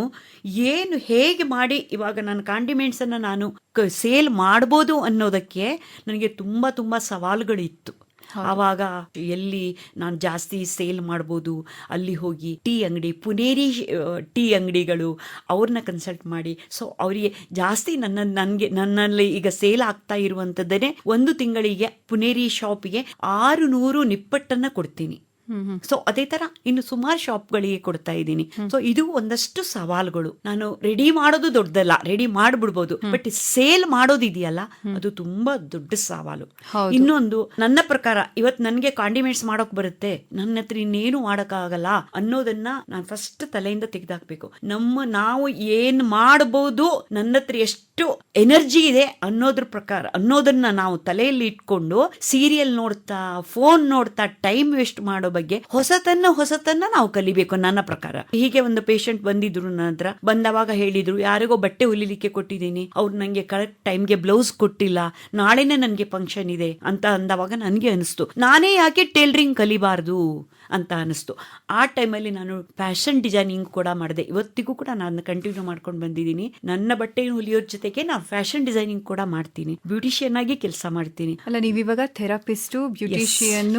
ಏನು ಹೇಗೆ ಮಾಡಿ ಇವಾಗ ನನ್ನ ಕಾಂಡಿಮೆಂಟ್ಸ್ ಅನ್ನ ನಾನು ಸೇಲ್ ಮಾಡ್ಬೋದು ಅನ್ನೋದಕ್ಕೆ ನನಗೆ ತುಂಬಾ ತುಂಬಾ ಸವಾಲುಗಳಿತ್ತು. ಆವಾಗ ಎಲ್ಲಿ ನಾನು ಜಾಸ್ತಿ ಸೇಲ್ ಮಾಡ್ಬೋದು, ಅಲ್ಲಿ ಹೋಗಿ ಟೀ ಅಂಗಡಿ, ಪುನೇರಿ ಟೀ ಅಂಗಡಿಗಳು ಅವ್ರನ್ನ ಕನ್ಸಲ್ಟ್ ಮಾಡಿ. ಸೊ ಅವರಿಗೆ ಜಾಸ್ತಿ ನನ್ನ, ನನಗೆ, ನನ್ನಲ್ಲಿ ಈಗ ಸೇಲ್ ಆಗ್ತಾ ಇರುವಂಥದ್ದೇ ಒಂದು ತಿಂಗಳಿಗೆ ಪುನೇರಿ ಶಾಪಿಗೆ ಆರು ನೂರು ನಿಪ್ಪಟ್ಟನ್ನ ಕೊಡ್ತೀನಿ. ಸೊ ಅದೇ ತರ ಇನ್ನು ಸುಮಾರು ಶಾಪ್ಗಳಿಗೆ ಕೊಡ್ತಾ ಇದ್ದೀನಿ. ಸೊ ಇದು ಒಂದಷ್ಟು ಸವಾಲುಗಳು. ನಾನು ರೆಡಿ ಮಾಡೋದು ದೊಡ್ಡದಲ್ಲ ರೆಡಿ ಮಾಡ್ಬಿಡ್ಬೋದು. ಬಟ್ ಸೇಲ್ ಮಾಡೋದಿದೆಯಲ್ಲ ಅದು ತುಂಬಾ ದೊಡ್ಡ ಸವಾಲು. ಇನ್ನೊಂದು ನನ್ನ ಪ್ರಕಾರ ಇವತ್ ನನ್ಗೆ ಕಾಂಡಿಮೆಂಟ್ಸ್ ಮಾಡೋಕ್ ಬರುತ್ತೆ. ನನ್ನ ಹತ್ರ ಇನ್ನೇನು ಮಾಡಕ್ಕಾಗಲ್ಲ ಅನ್ನೋದನ್ನ ನಾನು ಫಸ್ಟ್ ತಲೆಯಿಂದ ತೆಗೆದಾಕ್ಬೇಕು. ನಮ್ಮ ನಾವು ಏನ್ ಮಾಡಬಹುದು ನನ್ನ ಹತ್ರ ಎಷ್ಟು ಎನರ್ಜಿ ಇದೆ ಅನ್ನೋದ್ರ ಪ್ರಕಾರ ಅನ್ನೋದನ್ನ ನಾವು ತಲೆಯಲ್ಲಿ ಇಟ್ಕೊಂಡು ಸೀರಿಯಲ್ ನೋಡ್ತಾ ಫೋನ್ ನೋಡ್ತಾ ಟೈಮ್ ವೇಸ್ಟ್ ಮಾಡೋ ಬಗ್ಗೆ ಹೊಸತನ್ನ ಹೊಸತನ್ನ ನಾವು ಕಲಿಬೇಕು ನನ್ನ ಪ್ರಕಾರ. ಹೀಗೆ ಒಂದು ಪೇಷಂಟ್ ಬಂದಿದ್ರು ನಂತರ, ಬಂದವಾಗ ಹೇಳಿದ್ರು, ಯಾರಿಗೋ ಬಟ್ಟೆ ಹೊಲಿಲಿಕ್ಕೆ ಕೊಟ್ಟಿದ್ದೀನಿ. ಅವ್ರು ನಂಗೆ ಕರೆಕ್ಟ್ ಟೈಮ್ಗೆ ಬ್ಲೌಸ್ ಕೊಟ್ಟಿಲ್ಲ. ನಾಳೆನೆ ನನಗೆ ಫಂಕ್ಷನ್ ಇದೆ. ಅಂತ ಅಂದವಾಗ ನನಗೆ ಅನಿಸ್ತು. ನಾನೇ ಯಾಕೆ ಟೇಲರಿಂಗ್ ಕಲಿಬಾರ್ದು? ಅಂತ ಅನ್ನಿಸ್ತು. ಆ ಟೈಮಲ್ಲಿ ನಾನು ಫ್ಯಾಷನ್ ಡಿಸೈನಿಂಗ್ ಕೂಡ ಮಾಡಿದೆ. ಇವತ್ತಿಗೂ ಕೂಡ ನಾನು ಕಂಟಿನ್ಯೂ ಮಾಡ್ಕೊಂಡು ಬಂದಿದ್ದೀನಿ. ನನ್ನ ಬಟ್ಟೆ ಹೊಲಿಯೋದ್ರ ಜೊತೆಗೆ ನಾನು ಫ್ಯಾಷನ್ ಡಿಸೈನಿಂಗ್ ಕೂಡ ಮಾಡ್ತೀನಿ. ಬ್ಯೂಟಿಷಿಯನ್ ಆಗಿ ಕೆಲಸ ಮಾಡ್ತೀನಿ. ಅಲ್ಲ ನೀವು ಇವಾಗ ಥೆರಪಿಸ್ಟು ಬ್ಯೂಟಿಷಿಯನ್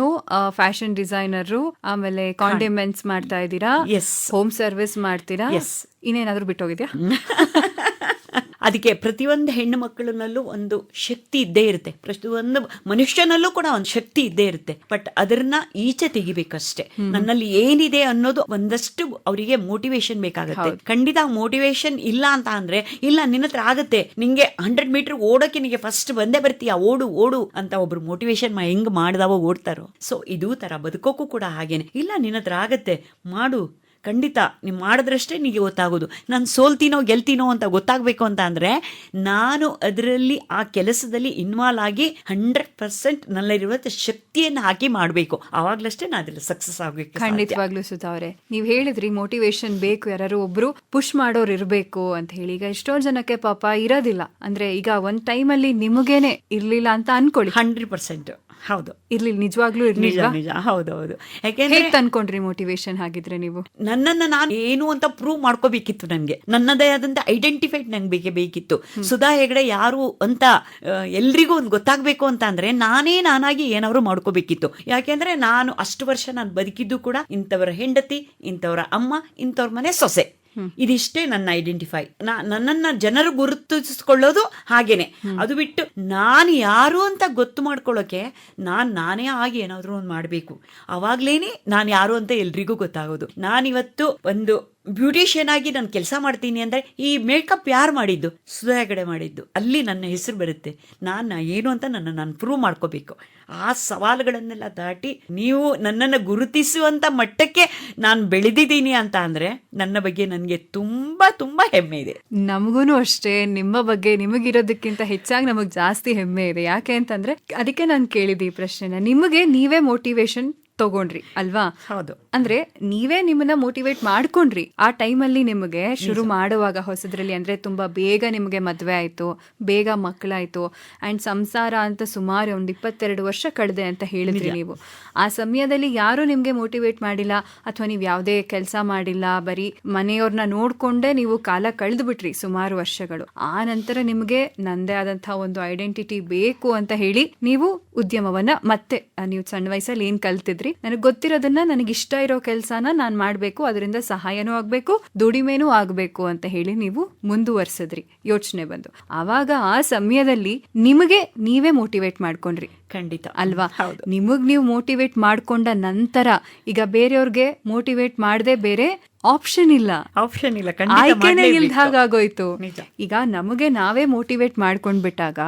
ಫ್ಯಾಷನ್ ಡಿಸೈನರ್ ಆಮೇಲೆ ಕಾಂಡಿಮೆಂಟ್ಸ್ ಮಾಡ್ತಾ ಇದ್ದೀರಾ? ಎಸ್ ಹೋಮ್ ಸರ್ವಿಸ್ ಮಾಡ್ತೀರಾ. ಇನ್ನೇನಾದ್ರೂ ಬಿಟ್ಟೋಗಿದ್ಯಾ? ಅದಕ್ಕೆ ಪ್ರತಿಯೊಂದು ಹೆಣ್ಣು ಮಕ್ಕಳಲ್ಲೂ ಒಂದು ಶಕ್ತಿ ಇದ್ದೇ ಇರುತ್ತೆ. ಪ್ರತಿಯೊಂದು ಮನುಷ್ಯನಲ್ಲೂ ಕೂಡ ಒಂದು ಶಕ್ತಿ ಇದ್ದೇ ಇರುತ್ತೆ. ಬಟ್ ಅದನ್ನ ಈಚೆ ತೆಗಿಬೇಕಷ್ಟೆ. ನನ್ನಲ್ಲಿ ಏನಿದೆ ಅನ್ನೋದು ಒಂದಷ್ಟು ಅವರಿಗೆ ಮೋಟಿವೇಶನ್ ಬೇಕಾಗುತ್ತೆ. ಖಂಡಿತ ಮೋಟಿವೇಶನ್ ಇಲ್ಲ ಅಂತ ಅಂದ್ರೆ ಇಲ್ಲ ನಿನ್ನ ಹತ್ರ ಆಗುತ್ತೆ. ನಿಂಗೆ ಹಂಡ್ರೆಡ್ ಮೀಟರ್ ಓಡೋಕೆ ನಿಮಗೆ ಫಸ್ಟ್ ಬಂದೇ ಬರ್ತೀಯ? ಓಡು ಓಡು ಅಂತ ಒಬ್ರು ಮೋಟಿವೇಶನ್ ಹೆಂಗ್ ಮಾಡಿದಾವ ಓಡ್ತಾರೋ. ಸೊ ಇದೂ ತರ ಬದುಕೋಕು ಕೂಡ ಹಾಗೇನೆ. ಇಲ್ಲ ನಿನ್ನ ಹತ್ರ ಆಗತ್ತೆ. ಮಾಡು. ಖಂಡಿತ ನೀವು ಮಾಡಿದ್ರಷ್ಟೇ ನಿಮಗೆ ಗೊತ್ತಾಗೋದು. ನಾನು ಸೋಲ್ತೀನೋ ಗೆಲ್ತೀನೋ ಅಂತ ಗೊತ್ತಾಗಬೇಕು ಅಂತ ಅಂದರೆ ನಾನು ಅದರಲ್ಲಿ ಆ ಕೆಲಸದಲ್ಲಿ ಇನ್ವಾಲ್ವ್ ಆಗಿ ಹಂಡ್ರೆಡ್ ಪರ್ಸೆಂಟ್ ನನ್ನಲ್ಲಿರುವಂಥ ಶಕ್ತಿಯನ್ನು ಹಾಕಿ ಮಾಡಬೇಕು. ಆವಾಗಲಷ್ಟೇ ನಾನು ಅದರಲ್ಲಿ ಸಕ್ಸಸ್ ಆಗಬೇಕು ಖಂಡಿತವಾಗ್ಲೂ ಸುತ ಅವರೇ ನೀವು ಹೇಳಿದ್ರಿ ಮೋಟಿವೇಶನ್ ಬೇಕು ಯಾರು ಒಬ್ರು ಪುಷ್ ಮಾಡೋರು ಇರಬೇಕು ಅಂತ ಹೇಳಿ. ಈಗ ಎಷ್ಟೋ ಜನಕ್ಕೆ ಪಾಪ ಇರೋದಿಲ್ಲ. ಅಂದ್ರೆ ಈಗ ಒಂದ್ ಟೈಮಲ್ಲಿ ನಿಮಗೇನೆ ಇರಲಿಲ್ಲ ಅಂತ ಅನ್ಕೊಳ್ಳಿ. ಹಂಡ್ರೆಡ್ ಪರ್ಸೆಂಟ್ ಹೌದು. ಇರ್ಲಿಲ್ಲ ನಿಜವಾಗ್ಲೂ ನಿಜ ಇರ್ಲಿಲ್ಲ ನಿಜ. ಹೌದು ಹೌದು. ಯಾಕೆಂದ್ರೆ ಹೇಗ್ ತಂದ್ಕೊಂಡ್ರಿ ಮೋಟಿವೇಶನ್ ಹಾಗಿದ್ರೆ ನೀವು? ನನ್ನನ್ನ ನಾನು ಏನು ಅಂತ ಪ್ರೂವ್ ಮಾಡ್ಕೋಬೇಕಿತ್ತು ನನಗೆ ನನ್ನದೇ ಆದಂತ ಐಡೆಂಟಿಫೈಡ್ ನಂಗೆ ಬೇಕೇ ಬೇಕಿತ್ತು. ಸುಧಾ ಹೆಗಡೆ ಯಾರು ಅಂತ ಎಲ್ರಿಗೂ ಒಂದು ಗೊತ್ತಾಗ್ಬೇಕು ಅಂತ ಅಂದ್ರೆ ನಾನೇ ನಾನಾಗಿ ಏನಾದ್ರು ಮಾಡ್ಕೋಬೇಕಿತ್ತು. ಯಾಕೆಂದ್ರೆ ನಾನು ಅಷ್ಟು ವರ್ಷ ನಾನು ಬದುಕಿದ್ದು ಕೂಡ ಇಂಥವರ ಹೆಂಡತಿ ಇಂಥವರ ಅಮ್ಮ ಇಂಥವ್ರ ಮನೆ ಸೊಸೆ. ಇದಿಷ್ಟೇ ನನ್ನ ಐಡೆಂಟಿಫೈ ನನ್ನನ್ನ ಜನರು ಗುರುತಿಸ್ಕೊಳ್ಳೋದು ಹಾಗೇನೆ. ಅದು ಬಿಟ್ಟು ನಾನು ಯಾರು ಅಂತ ಗೊತ್ತು ಮಾಡ್ಕೊಳ್ಳೋಕೆ ನಾನು ನಾನೇ ಆಗಿ ಏನಾದ್ರು ಒಂದು ಮಾಡಬೇಕು. ಅವಾಗ್ಲೇನೆ ನಾನು ಯಾರು ಅಂತ ಎಲ್ರಿಗೂ ಗೊತ್ತಾಗೋದು. ನಾನಿವತ್ತು ಒಂದು ಬ್ಯೂಟಿಷಿಯನ್ ಆಗಿ ನಾನು ಕೆಲಸ ಮಾಡ್ತೀನಿ ಅಂದರೆ ಈ ಮೇಕಪ್ ಯಾರು ಮಾಡಿದ್ದು? ಸುಧಾ ಹೆಗಡೆ ಮಾಡಿದ್ದು. ಅಲ್ಲಿ ನನ್ನ ಹೆಸರು ಬರುತ್ತೆ. ನಾನು ಏನು ಅಂತ ನನ್ನ ನಾನು ಪ್ರೂವ್ ಮಾಡ್ಕೋಬೇಕು. ಆ ಸವಾಲುಗಳನ್ನೆಲ್ಲ ದಾಟಿ ನೀವು ನನ್ನನ್ನು ಗುರುತಿಸುವಂಥ ಮಟ್ಟಕ್ಕೆ ನಾನು ಬೆಳೆದಿದ್ದೀನಿ ಅಂತ ಅಂದ್ರೆ ನನ್ನ ಬಗ್ಗೆ ನನಗೆ ತುಂಬಾ, ತುಂಬ ಹೆಮ್ಮೆ ಇದೆ. ನಮಗೂ ಅಷ್ಟೇ. ನಿಮ್ಮ ಬಗ್ಗೆ ನಿಮಗಿರೋದಕ್ಕಿಂತ ಹೆಚ್ಚಾಗಿ ನಮಗೆ ಜಾಸ್ತಿ ಹೆಮ್ಮೆ ಇದೆ. ಯಾಕೆ ಅಂತಂದ್ರೆ ಅದಕ್ಕೆ ನಾನು ಕೇಳಿದೆ ಈ ಪ್ರಶ್ನೆನ. ನಿಮಗೆ ನೀವೇ ಮೋಟಿವೇಶನ್ ತಗೊಂಡ್ರಿ ಅಲ್ವಾ? ಹೌದು. ಅಂದ್ರೆ ನೀವೇ ನಿಮ್ಮನ್ನ ಮೋಟಿವೇಟ್ ಮಾಡ್ಕೊಂಡ್ರಿ. ಆ ಟೈಮಲ್ಲಿ ನಿಮಗೆ ಶುರು ಮಾಡುವಾಗ ಹೊಸದ್ರಲ್ಲಿ ಅಂದ್ರೆ ತುಂಬಾ ಬೇಗ ನಿಮಗೆ ಮದ್ವೆ ಆಯ್ತು ಬೇಗ ಮಕ್ಕಳಾಯ್ತು ಅಂಡ್ ಸಂಸಾರ ಅಂತ ಸುಮಾರು ಒಂದ್ ಇಪ್ಪತ್ತೆರಡು ವರ್ಷ ಕಳೆದೆ ಅಂತ ಹೇಳಿದ್ರಿ ನೀವು. ಆ ಸಮಯದಲ್ಲಿ ಯಾರು ನಿಮ್ಗೆ ಮೋಟಿವೇಟ್ ಮಾಡಿಲ್ಲ ಅಥವಾ ನೀವು ಯಾವುದೇ ಕೆಲಸ ಮಾಡಿಲ್ಲ ಬರೀ ಮನೆಯವ್ರನ್ನ ನೋಡ್ಕೊಂಡೇ ನೀವು ಕಾಲ ಕಳೆದು ಬಿಟ್ರಿ ಸುಮಾರು ವರ್ಷಗಳು. ಆ ನಂತರ ನಿಮಗೆ ನಂದೇ ಆದಂತಹ ಒಂದು ಐಡೆಂಟಿಟಿ ಬೇಕು ಅಂತ ಹೇಳಿ ನೀವು ಉದ್ಯಮವನ್ನ ಮತ್ತೆ ನೀವು ಸಣ್ಣ ವಯಸ್ಸಲ್ಲಿ ಏನ್ ಕಲ್ತಿದ್ರಿ? ನನಗೆ ಗೊತ್ತಿರೋದನ್ನ ನನಗೆ ಇಷ್ಟ ಇರೋ ಕೆಲಸನ ನಾನು ಮಾಡಬೇಕು ಅದರಿಂದ ಸಹಾಯನೂ ಆಗಬೇಕು ದುಡಿಮೆನೂ ಆಗಬೇಕು ಅಂತ ಹೇಳಿ ನೀವು ಮುಂದುವರ್ಸಿದ್ರಿ. ಯೋಚನೆ ಬಂದು. ಆವಾಗ ಆ ಸಮಯದಲ್ಲಿ ನಿಮಗೆ ನೀವೇ ಮೋಟಿವೇಟ್ ಮಾಡ್ಕೊಂಡ್ರಿ. ಖಂಡಿತ. ಅಲ್ವಾ? ಹೌದು. ನಿಮಗ್ ನೀವು ಮೋಟಿವೇಟ್ ಮಾಡ್ಕೊಂಡ ನಂತರ ಈಗ ಬೇರೆಯವ್ರಿಗೆ ಮೋಟಿವೇಟ್ ಮಾಡದೆ ಬೇರೆ ಆಪ್ಷನ್ ಇಲ್ಲ. ಆಪ್ಷನ್ ಇಲ್ಲ. ಆಯ್ಕೆನೇ ಹಾಗಾಗೋಯ್ತು. ಈಗ ನಮಗೆ ನಾವೇ ಮೋಟಿವೇಟ್ ಮಾಡ್ಕೊಂಡ್ಬಿಟ್ಟಾಗ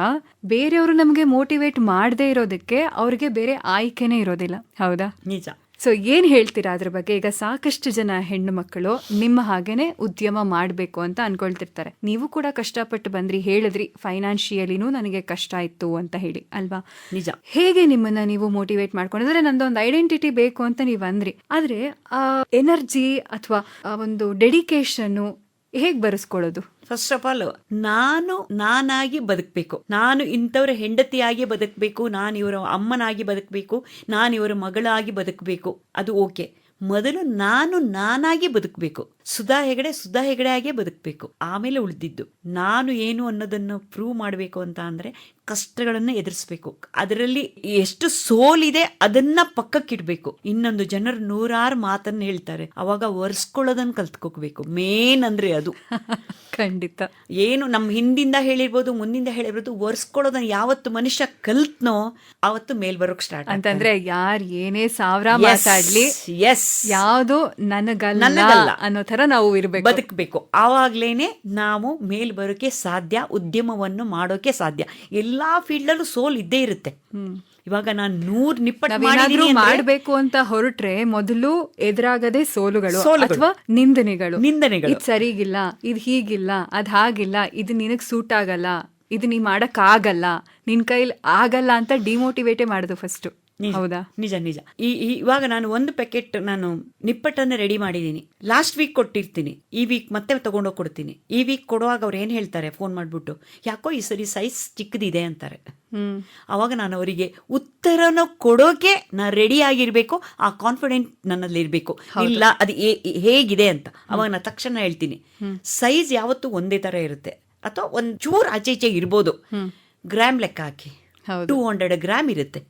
ಬೇರೆಯವರು ನಮಗೆ ಮೋಟಿವೇಟ್ ಮಾಡದೇ ಇರೋದಕ್ಕೆ ಅವ್ರಿಗೆ ಬೇರೆ ಆಯ್ಕೆನೇ ಇರೋದಿಲ್ಲ. ಹೌದಾ? ನಿಜ. ಸೊ ಏನು ಹೇಳ್ತೀರಾ ಅದ್ರ ಬಗ್ಗೆ? ಈಗ ಸಾಕಷ್ಟು ಜನ ಹೆಣ್ಣು ಮಕ್ಕಳು ನಿಮ್ಮ ಹಾಗೇನೆ ಉದ್ಯಮ ಮಾಡಬೇಕು ಅಂತ ಅನ್ಕೊಳ್ತಿರ್ತಾರೆ. ನೀವು ಕೂಡ ಕಷ್ಟಪಟ್ಟು ಬಂದ್ರಿ ಹೇಳಿದ್ರಿ ಫೈನಾನ್ಷಿಯಲಿನೂ ನನಗೆ ಕಷ್ಟ ಇತ್ತು ಅಂತ ಹೇಳಿ ಅಲ್ವಾ? ನಿಜ. ಹೇಗೆ ನಿಮ್ಮನ್ನ ನೀವು ಮೋಟಿವೇಟ್ ಮಾಡ್ಕೊಂಡ್ರೆ? ನಂದೊಂದು ಐಡೆಂಟಿಟಿ ಬೇಕು ಅಂತ ನೀವು ಅಂದ್ರಿ. ಆದ್ರೆ ಆ ಎನರ್ಜಿ ಅಥವಾ ಒಂದು ಡೆಡಿಕೇಶನ್ ಹೇಗೆ ಬರೆಸ್ಕೊಳ್ಳೋದು? ಫಸ್ಟ್ ಆಫ್ ಆಲ್ ನಾನು ನಾನಾಗಿ ಬದುಕಬೇಕು. ನಾನು ಇಂಥವ್ರ ಹೆಂಡತಿಯಾಗಿ ಬದುಕಬೇಕು, ನಾನು ಇವರ ಅಮ್ಮನಾಗಿ ಬದುಕಬೇಕು, ನಾನು ಇವರ ಮಗಳಾಗಿ ಬದುಕಬೇಕು. ಅದು ಓಕೆ. ಮೊದಲು ನಾನು ನಾನಾಗಿ ಬದುಕಬೇಕು. ಸುಧಾ ಹೆಗಡೆ ಸುಧಾ ಹೆಗಡೆ ಆಗೇ ಬದುಕಬೇಕು. ಆಮೇಲೆ ಉಳಿದಿದ್ದು. ನಾನು ಏನು ಅನ್ನೋದನ್ನು ಪ್ರೂವ್ ಮಾಡಬೇಕು ಅಂತ ಅಂದ್ರೆ ಕಷ್ಟಗಳನ್ನು ಎದುರಿಸಬೇಕು. ಅದರಲ್ಲಿ ಎಷ್ಟು ಸೋಲಿದೆ ಅದನ್ನ ಪಕ್ಕಕ್ಕಿಡ್ಬೇಕು. ಇನ್ನೊಂದು ಜನರು ನೂರಾರು ಮಾತನ್ನ ಹೇಳ್ತಾರೆ. ಅವಾಗ ಒರೆಸ್ಕೊಳ್ಳೋದನ್ನ ಕಲ್ತ್ಕೋಬೇಕು ಮೇನ್ ಅಂದ್ರೆ ಅದು. ಖಂಡಿತ. ಏನು ನಮ್ಮ ಹಿಂದಿಂದ ಹೇಳಿರ್ಬೋದು ಮುಂದಿಂದ ಹೇಳಿರ್ಬೋದು ಒರೆಸ್ಕೊಳ್ಳೋದನ್ನ ಯಾವತ್ತು ಮನುಷ್ಯ ಕಲ್ತ್ನೋ ಅವತ್ತು ಮೇಲ್ ಬರೋಕ್ ಸ್ಟಾರ್ಟ್ ಅಂತಂದ್ರೆ ಯಾರು ಏನೇ ಸಾವಿರ ಮಾತಾಡ್ಲಿ ಎಸ್ ಯಾವುದು ನನಗಲ್ಲ ನನಗಲ್ಲ. ಅನ್ನೋ ತರ ನಾವು ಇರ್ಬೇಕು. ಬದುಕಬೇಕು. ಆವಾಗ್ಲೇನೆ ನಾವು ಮೇಲ್ ಬರೋಕೆ ಸಾಧ್ಯ ಉದ್ಯಮವನ್ನು ಮಾಡೋಕೆ ಸಾಧ್ಯ. ಎಲ್ಲಾ ಫೀಲ್ಡಲ್ಲೂ ಸೋಲ್ ಇದ್ದೇ ಇರುತ್ತೆ ಇವಾಗ ನಾನು ನೂರ್ ನಿಪ್ಪಟ್ಟು ಮಾಡ್ಬೇಕು ಅಂತ ಹೊರಟ್ರೆ ಮೊದಲು ಎದುರಾಗದೆ ಸೋಲುಗಳು. ಅಥವಾ ನಿಂದನೆಗಳು ನಿಂದನೆಗಳು ಇದು ಸರಿಗಿಲ್ಲ ಇದು ಹೀಗಿಲ್ಲ ಅದ್ ಹಾಗಿಲ್ಲ ಇದು ನಿನಗ್ ಸೂಟ್ ಆಗಲ್ಲ ಇದು ನೀ ಮಾಡಕ್ ಆಗಲ್ಲ ನಿನ್ ಕೈಲಿ ಆಗಲ್ಲ ಅಂತ ಡಿಮೋಟಿವೇಟೇ ಮಾಡುದು ಫಸ್ಟ್. ಹೌದಾ? ನಿಜ ನಿಜ. ಈ ಇವಾಗ ನಾನು ಒಂದು ಪ್ಯಾಕೆಟ್ ನಾನು ನಿಪ್ಪಟ್ಟನ್ನು ರೆಡಿ ಮಾಡಿದ್ದೀನಿ ಲಾಸ್ಟ್ ವೀಕ್ ಕೊಟ್ಟಿರ್ತೀನಿ. ಈ ವೀಕ್ ಮತ್ತೆ ತಗೊಂಡೋಗಿ ಕೊಡ್ತೀನಿ. ಈ ವೀಕ್ ಕೊಡುವಾಗ ಅವ್ರು ಏನು ಹೇಳ್ತಾರೆ? ಫೋನ್ ಮಾಡಿಬಿಟ್ಟು ಯಾಕೋ ಈ ಸರಿ ಸೈಜ್ ಚಿಕ್ಕದಿದೆ ಅಂತಾರೆ. ಅವಾಗ ನಾನು ಅವರಿಗೆ ಉತ್ತರನ ಕೊಡೋಕೆ ನಾನು ರೆಡಿ ಆಗಿರ್ಬೇಕು ಆ ಕಾನ್ಫಿಡೆಂಟ್ ನನ್ನಲ್ಲಿ ಇರಬೇಕು. ಇಲ್ಲ ಅದು ಹೇಗಿದೆ ಅಂತ. ಅವಾಗ ನಾನು ತಕ್ಷಣ ಹೇಳ್ತೀನಿ. ಸೈಜ್ ಯಾವತ್ತೂ ಒಂದೇ ತರ ಇರುತ್ತೆ. ಅಥವಾ ಒಂದ್ ಚೂರ್ ಆಚೆ ಈಚೆ ಇರ್ಬೋದು. ಗ್ರಾಮ್ ಲೆಕ್ಕ ಹಾಕಿ. ಟೂ ಹಂಡ್ರೆಡ್ ಗ್ರಾಮ್ ಇರುತ್ತೆ.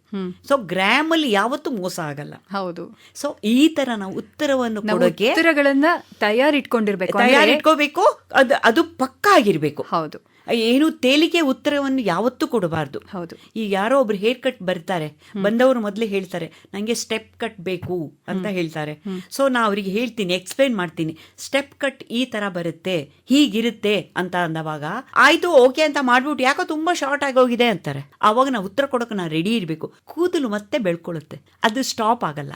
ಸೊ ಗ್ರಾಮ್ ಅಲ್ಲಿ ಯಾವತ್ತೂ ಮೋಸ ಆಗಲ್ಲ. ಹೌದು. ಸೊ ಈ ತರ ನಾವು ಉತ್ತರವನ್ನು ಕೊಡೋಕೆ ಉತ್ತರಗಳನ್ನ ತಯಾರಿಟ್ಕೊಂಡಿರ್ಬೇಕು. ತಯಾರಿಟ್ಕೋಬೇಕು ಅದು ಅದು ಪಕ್ಕ ಆಗಿರ್ಬೇಕು. ಹೌದು. ಏನು ತೇಲಿಕೆ ಉತ್ತರವನ್ನು ಯಾವತ್ತೂ ಕೊಡಬಾರ್ದು. ಹೌದು. ಈಗ ಯಾರೋ ಒಬ್ರು ಹೇರ್ ಕಟ್ ಬರ್ತಾರೆ ಬಂದವರು ಮೊದಲೇ ಹೇಳ್ತಾರೆ ನಂಗೆ ಸ್ಟೆಪ್ ಕಟ್ ಬೇಕು ಅಂತ ಹೇಳ್ತಾರೆ. ಸೊ ನಾ ಅವರಿಗೆ ಹೇಳ್ತೀನಿ ಎಕ್ಸ್ಪ್ಲೈನ್ ಮಾಡ್ತೀನಿ. ಸ್ಟೆಪ್ ಕಟ್ ಈ ತರ ಬರುತ್ತೆ ಹೀಗಿರುತ್ತೆ ಅಂತ ಅಂದವಾಗ ಆಯ್ತು ಓಕೆ ಅಂತ ಮಾಡ್ಬಿಟ್ಟು ಯಾಕೋ ತುಂಬಾ ಶಾರ್ಟ್ ಆಗಿ ಹೋಗಿದೆ ಅಂತಾರೆ. ಅವಾಗ ನಾವು ಉತ್ತರ ಕೊಡೋಕೆ ನಾ ರೆಡಿ ಇರಬೇಕು. ಕೂದಲು ಮತ್ತೆ ಬೆಳ್ಕೊಳ್ಳುತ್ತೆ. ಅದು ಸ್ಟಾಪ್ ಆಗಲ್ಲ.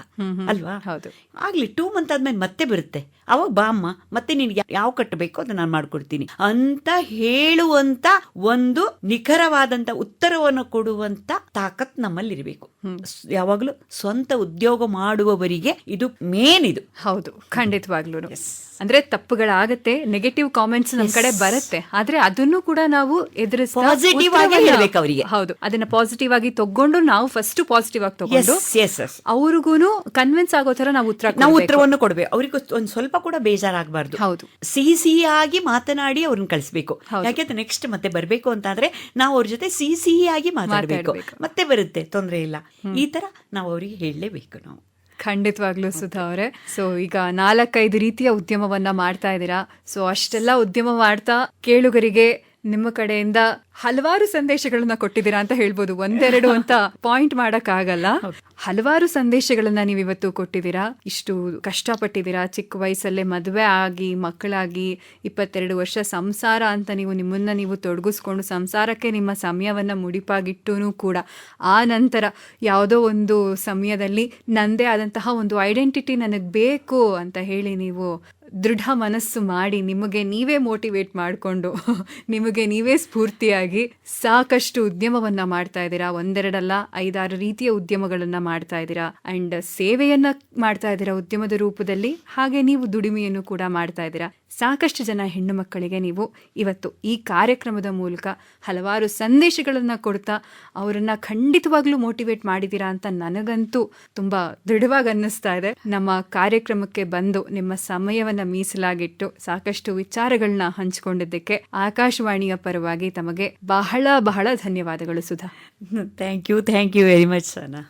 ಅಲ್ವಾ? ಹೌದು. ಆಗ್ಲಿ ಟೂ ಮಂತ್ ಆದ್ಮೇಲೆ ಮತ್ತೆ ಬರುತ್ತೆ. ಅವಾಗ ಬಾ ಅಮ್ಮ ಮತ್ತೆ ನಿನ್ಗೆ ಯಾವ ಕಟ್ಟಬೇಕು ಅದನ್ನ ನಾನು ಮಾಡ್ಕೊಡ್ತೀನಿ. ಅಂತ ಹೇಳುವಂತ ಒಂದು ನಿಖರವಾದಂತ ಉತ್ತರವನ್ನು ಕೊಡುವಂತ ತಾಕತ್ ನಮ್ಮಲ್ಲಿರ್ಬೇಕು. ಇರಬೇಕು ಯಾವಾಗ್ಲೂ ಸ್ವಂತ ಉದ್ಯೋಗ ಮಾಡುವವರಿಗೆ ಇದು ಮೇನ್ ಇದು. ಹೌದು ಖಂಡಿತವಾಗ್ಲೂ ಅಂದ್ರೆ ತಪ್ಪುಗಳಾಗತ್ತೆ ನೆಗೆಟಿವ್ ಕಾಮೆಂಟ್ಸ್ ನಮ್ ಕಡೆ ಬರುತ್ತೆ. ಆದ್ರೆ ಅದನ್ನು ಕೂಡ ನಾವು ಎದುರಿಸ್ತಾ ಪಾಸಿಟಿವ್ ಆಗಿ ಹೇಳ್ಬೇಕು ಅವ್ರಿಗೆ. ಹೌದು ಅದನ್ನ ಪಾಸಿಟಿವ್ ಆಗಿ ತಗೊಂಡು ನಾವು ಫಸ್ಟ್ ಪಾಸಿಟಿವ್ ಆಗಿ ತಗೊಂಡು ಅವ್ರಿಗೂ ಕನ್ವಿನ್ಸ್ ಆಗೋ ತರ ನಾವು ಉತ್ತರ ನಾವು. ಉತ್ತರವನ್ನು ಕೊಡ್ಬೇಕು. ಅವ್ರಿಗೆ ಒಂದ್ ಸ್ವಲ್ಪ ಕೂಡ ಬೇಜಾರಾಗಬಾರ್ದು. ಹೌದು. ಸಿಹಿ ಸಿಹಿಯಾಗಿ ಮಾತನಾಡಿ ಅವ್ರನ್ನ ಕಳಿಸ್ಬೇಕು. ಯಾಕೆಂದ್ರೆ ನೆಕ್ಸ್ಟ್ ಮತ್ತೆ ಬರ್ಬೇಕು ಅಂತ ಆದ್ರೆ ನಾವು ಅವ್ರ ಜೊತೆ ಸಿಹಿ ಸಿಹಿಯಾಗಿ ಮಾತಾಡ್ಬೇಕು. ಮತ್ತೆ ಬರುತ್ತೆ ತೊಂದರೆ ಇಲ್ಲ. ಈ ತರ ನಾವು ಅವರಿಗೆ ಹೇಳಲೇಬೇಕು ನಾವು. ಖಂಡಿತವಾಗ್ಲೂ ಸುಧಾ ಅವರೇ. ಸೊ ಈಗ ನಾಲ್ಕೈದು ರೀತಿಯ ಉದ್ಯಮವನ್ನ ಮಾಡ್ತಾ ಇದ್ದೀರಾ. ಸೊ ಅಷ್ಟೆಲ್ಲ ಉದ್ಯಮ ಮಾಡ್ತಾ ಕೇಳುಗರಿಗೆ ನಿಮ್ಮ ಕಡೆಯಿಂದ ಹಲವಾರು ಸಂದೇಶಗಳನ್ನ ಕೊಟ್ಟಿದ್ದೀರಾ ಅಂತ ಹೇಳ್ಬೋದು. ಒಂದೆರಡು ಅಂತ ಪಾಯಿಂಟ್ ಮಾಡಕ್ ಆಗಲ್ಲ ಹಲವಾರು ಸಂದೇಶಗಳನ್ನ ನೀವು ಇವತ್ತು ಕೊಟ್ಟಿದ್ದೀರಾ. ಇಷ್ಟು ಕಷ್ಟಪಟ್ಟಿದ್ದೀರಾ. ಚಿಕ್ಕ ವಯಸ್ಸಲ್ಲೇ ಮದುವೆ ಆಗಿ ಮಕ್ಕಳಾಗಿ ಇಪ್ಪತ್ತೆರಡು ವರ್ಷ ಸಂಸಾರ ಅಂತ ನೀವು ನಿಮ್ಮನ್ನ ನೀವು ತೊಡಗಿಸ್ಕೊಂಡು ಸಂಸಾರಕ್ಕೆ ನಿಮ್ಮ ಸಮಯವನ್ನ ಮುಡಿಪಾಗಿಟ್ಟೂ ಕೂಡ ಆ ನಂತರ ಯಾವುದೋ ಒಂದು ಸಮಯದಲ್ಲಿ ನಂದೇ ಆದಂತಹ ಒಂದು ಐಡೆಂಟಿಟಿ ನನಗೆ ಬೇಕು ಅಂತ ಹೇಳಿ ನೀವು ದೃಢ ಮನಸ್ಸು ಮಾಡಿ ನಿಮಗೆ ನೀವೇ ಮೋಟಿವೇಟ್ ಮಾಡಿಕೊಂಡು, ನಿಮಗೆ ನೀವೇ ಸ್ಫೂರ್ತಿಯಾಗಿ ಸಾಕಷ್ಟು ಉದ್ಯಮವನ್ನ ಮಾಡ್ತಾ ಇದ್ದೀರಾ? ಒಂದೆರಡಲ್ಲ, ಐದಾರು ರೀತಿಯ ಉದ್ಯಮಗಳನ್ನು ಮಾಡ್ತಾ ಇದ್ದೀರಾ? ಅಂಡ್ ಸೇವೆಯನ್ನ ಮಾಡ್ತಾ ಇದ್ದೀರಾ ಉದ್ಯಮದ ರೂಪದಲ್ಲಿ? ಹಾಗೆ ನೀವು ದುಡಿಮೆಯನ್ನು ಕೂಡ ಮಾಡ್ತಾ ಇದ್ದೀರಾ? ಸಾಕಷ್ಟು ಜನ ಹೆಣ್ಣು ಮಕ್ಕಳಿಗೆ ನೀವು ಇವತ್ತು ಈ ಕಾರ್ಯಕ್ರಮದ ಮೂಲಕ ಹಲವಾರು ಸಂದೇಶಗಳನ್ನ ಕೊಡ್ತಾ ಅವರನ್ನು ಖಂಡಿತವಾಗ್ಲೂ ಮೋಟಿವೇಟ್ ಮಾಡಿದ್ದೀರಾ ಅಂತ ನನಗಂತೂ ತುಂಬಾ ದೃಢವಾಗಿ ಅನ್ನಿಸ್ತಾ ಇದೆ. ನಮ್ಮ ಕಾರ್ಯಕ್ರಮಕ್ಕೆ ಬಂದು ನಿಮ್ಮ ಸಮಯವನ್ನ ಮೀಸಲಾಗಿಟ್ಟು ಸಾಕಷ್ಟು ವಿಚಾರಗಳನ್ನ ಹಂಚಿಕೊಂಡಿದ್ದಕ್ಕೆ ಆಕಾಶವಾಣಿಯ ಪರವಾಗಿ ತಮಗೆ ಬಹಳ ಬಹಳ ಧನ್ಯವಾದಗಳು Sudha. Thank you thank you very much Sana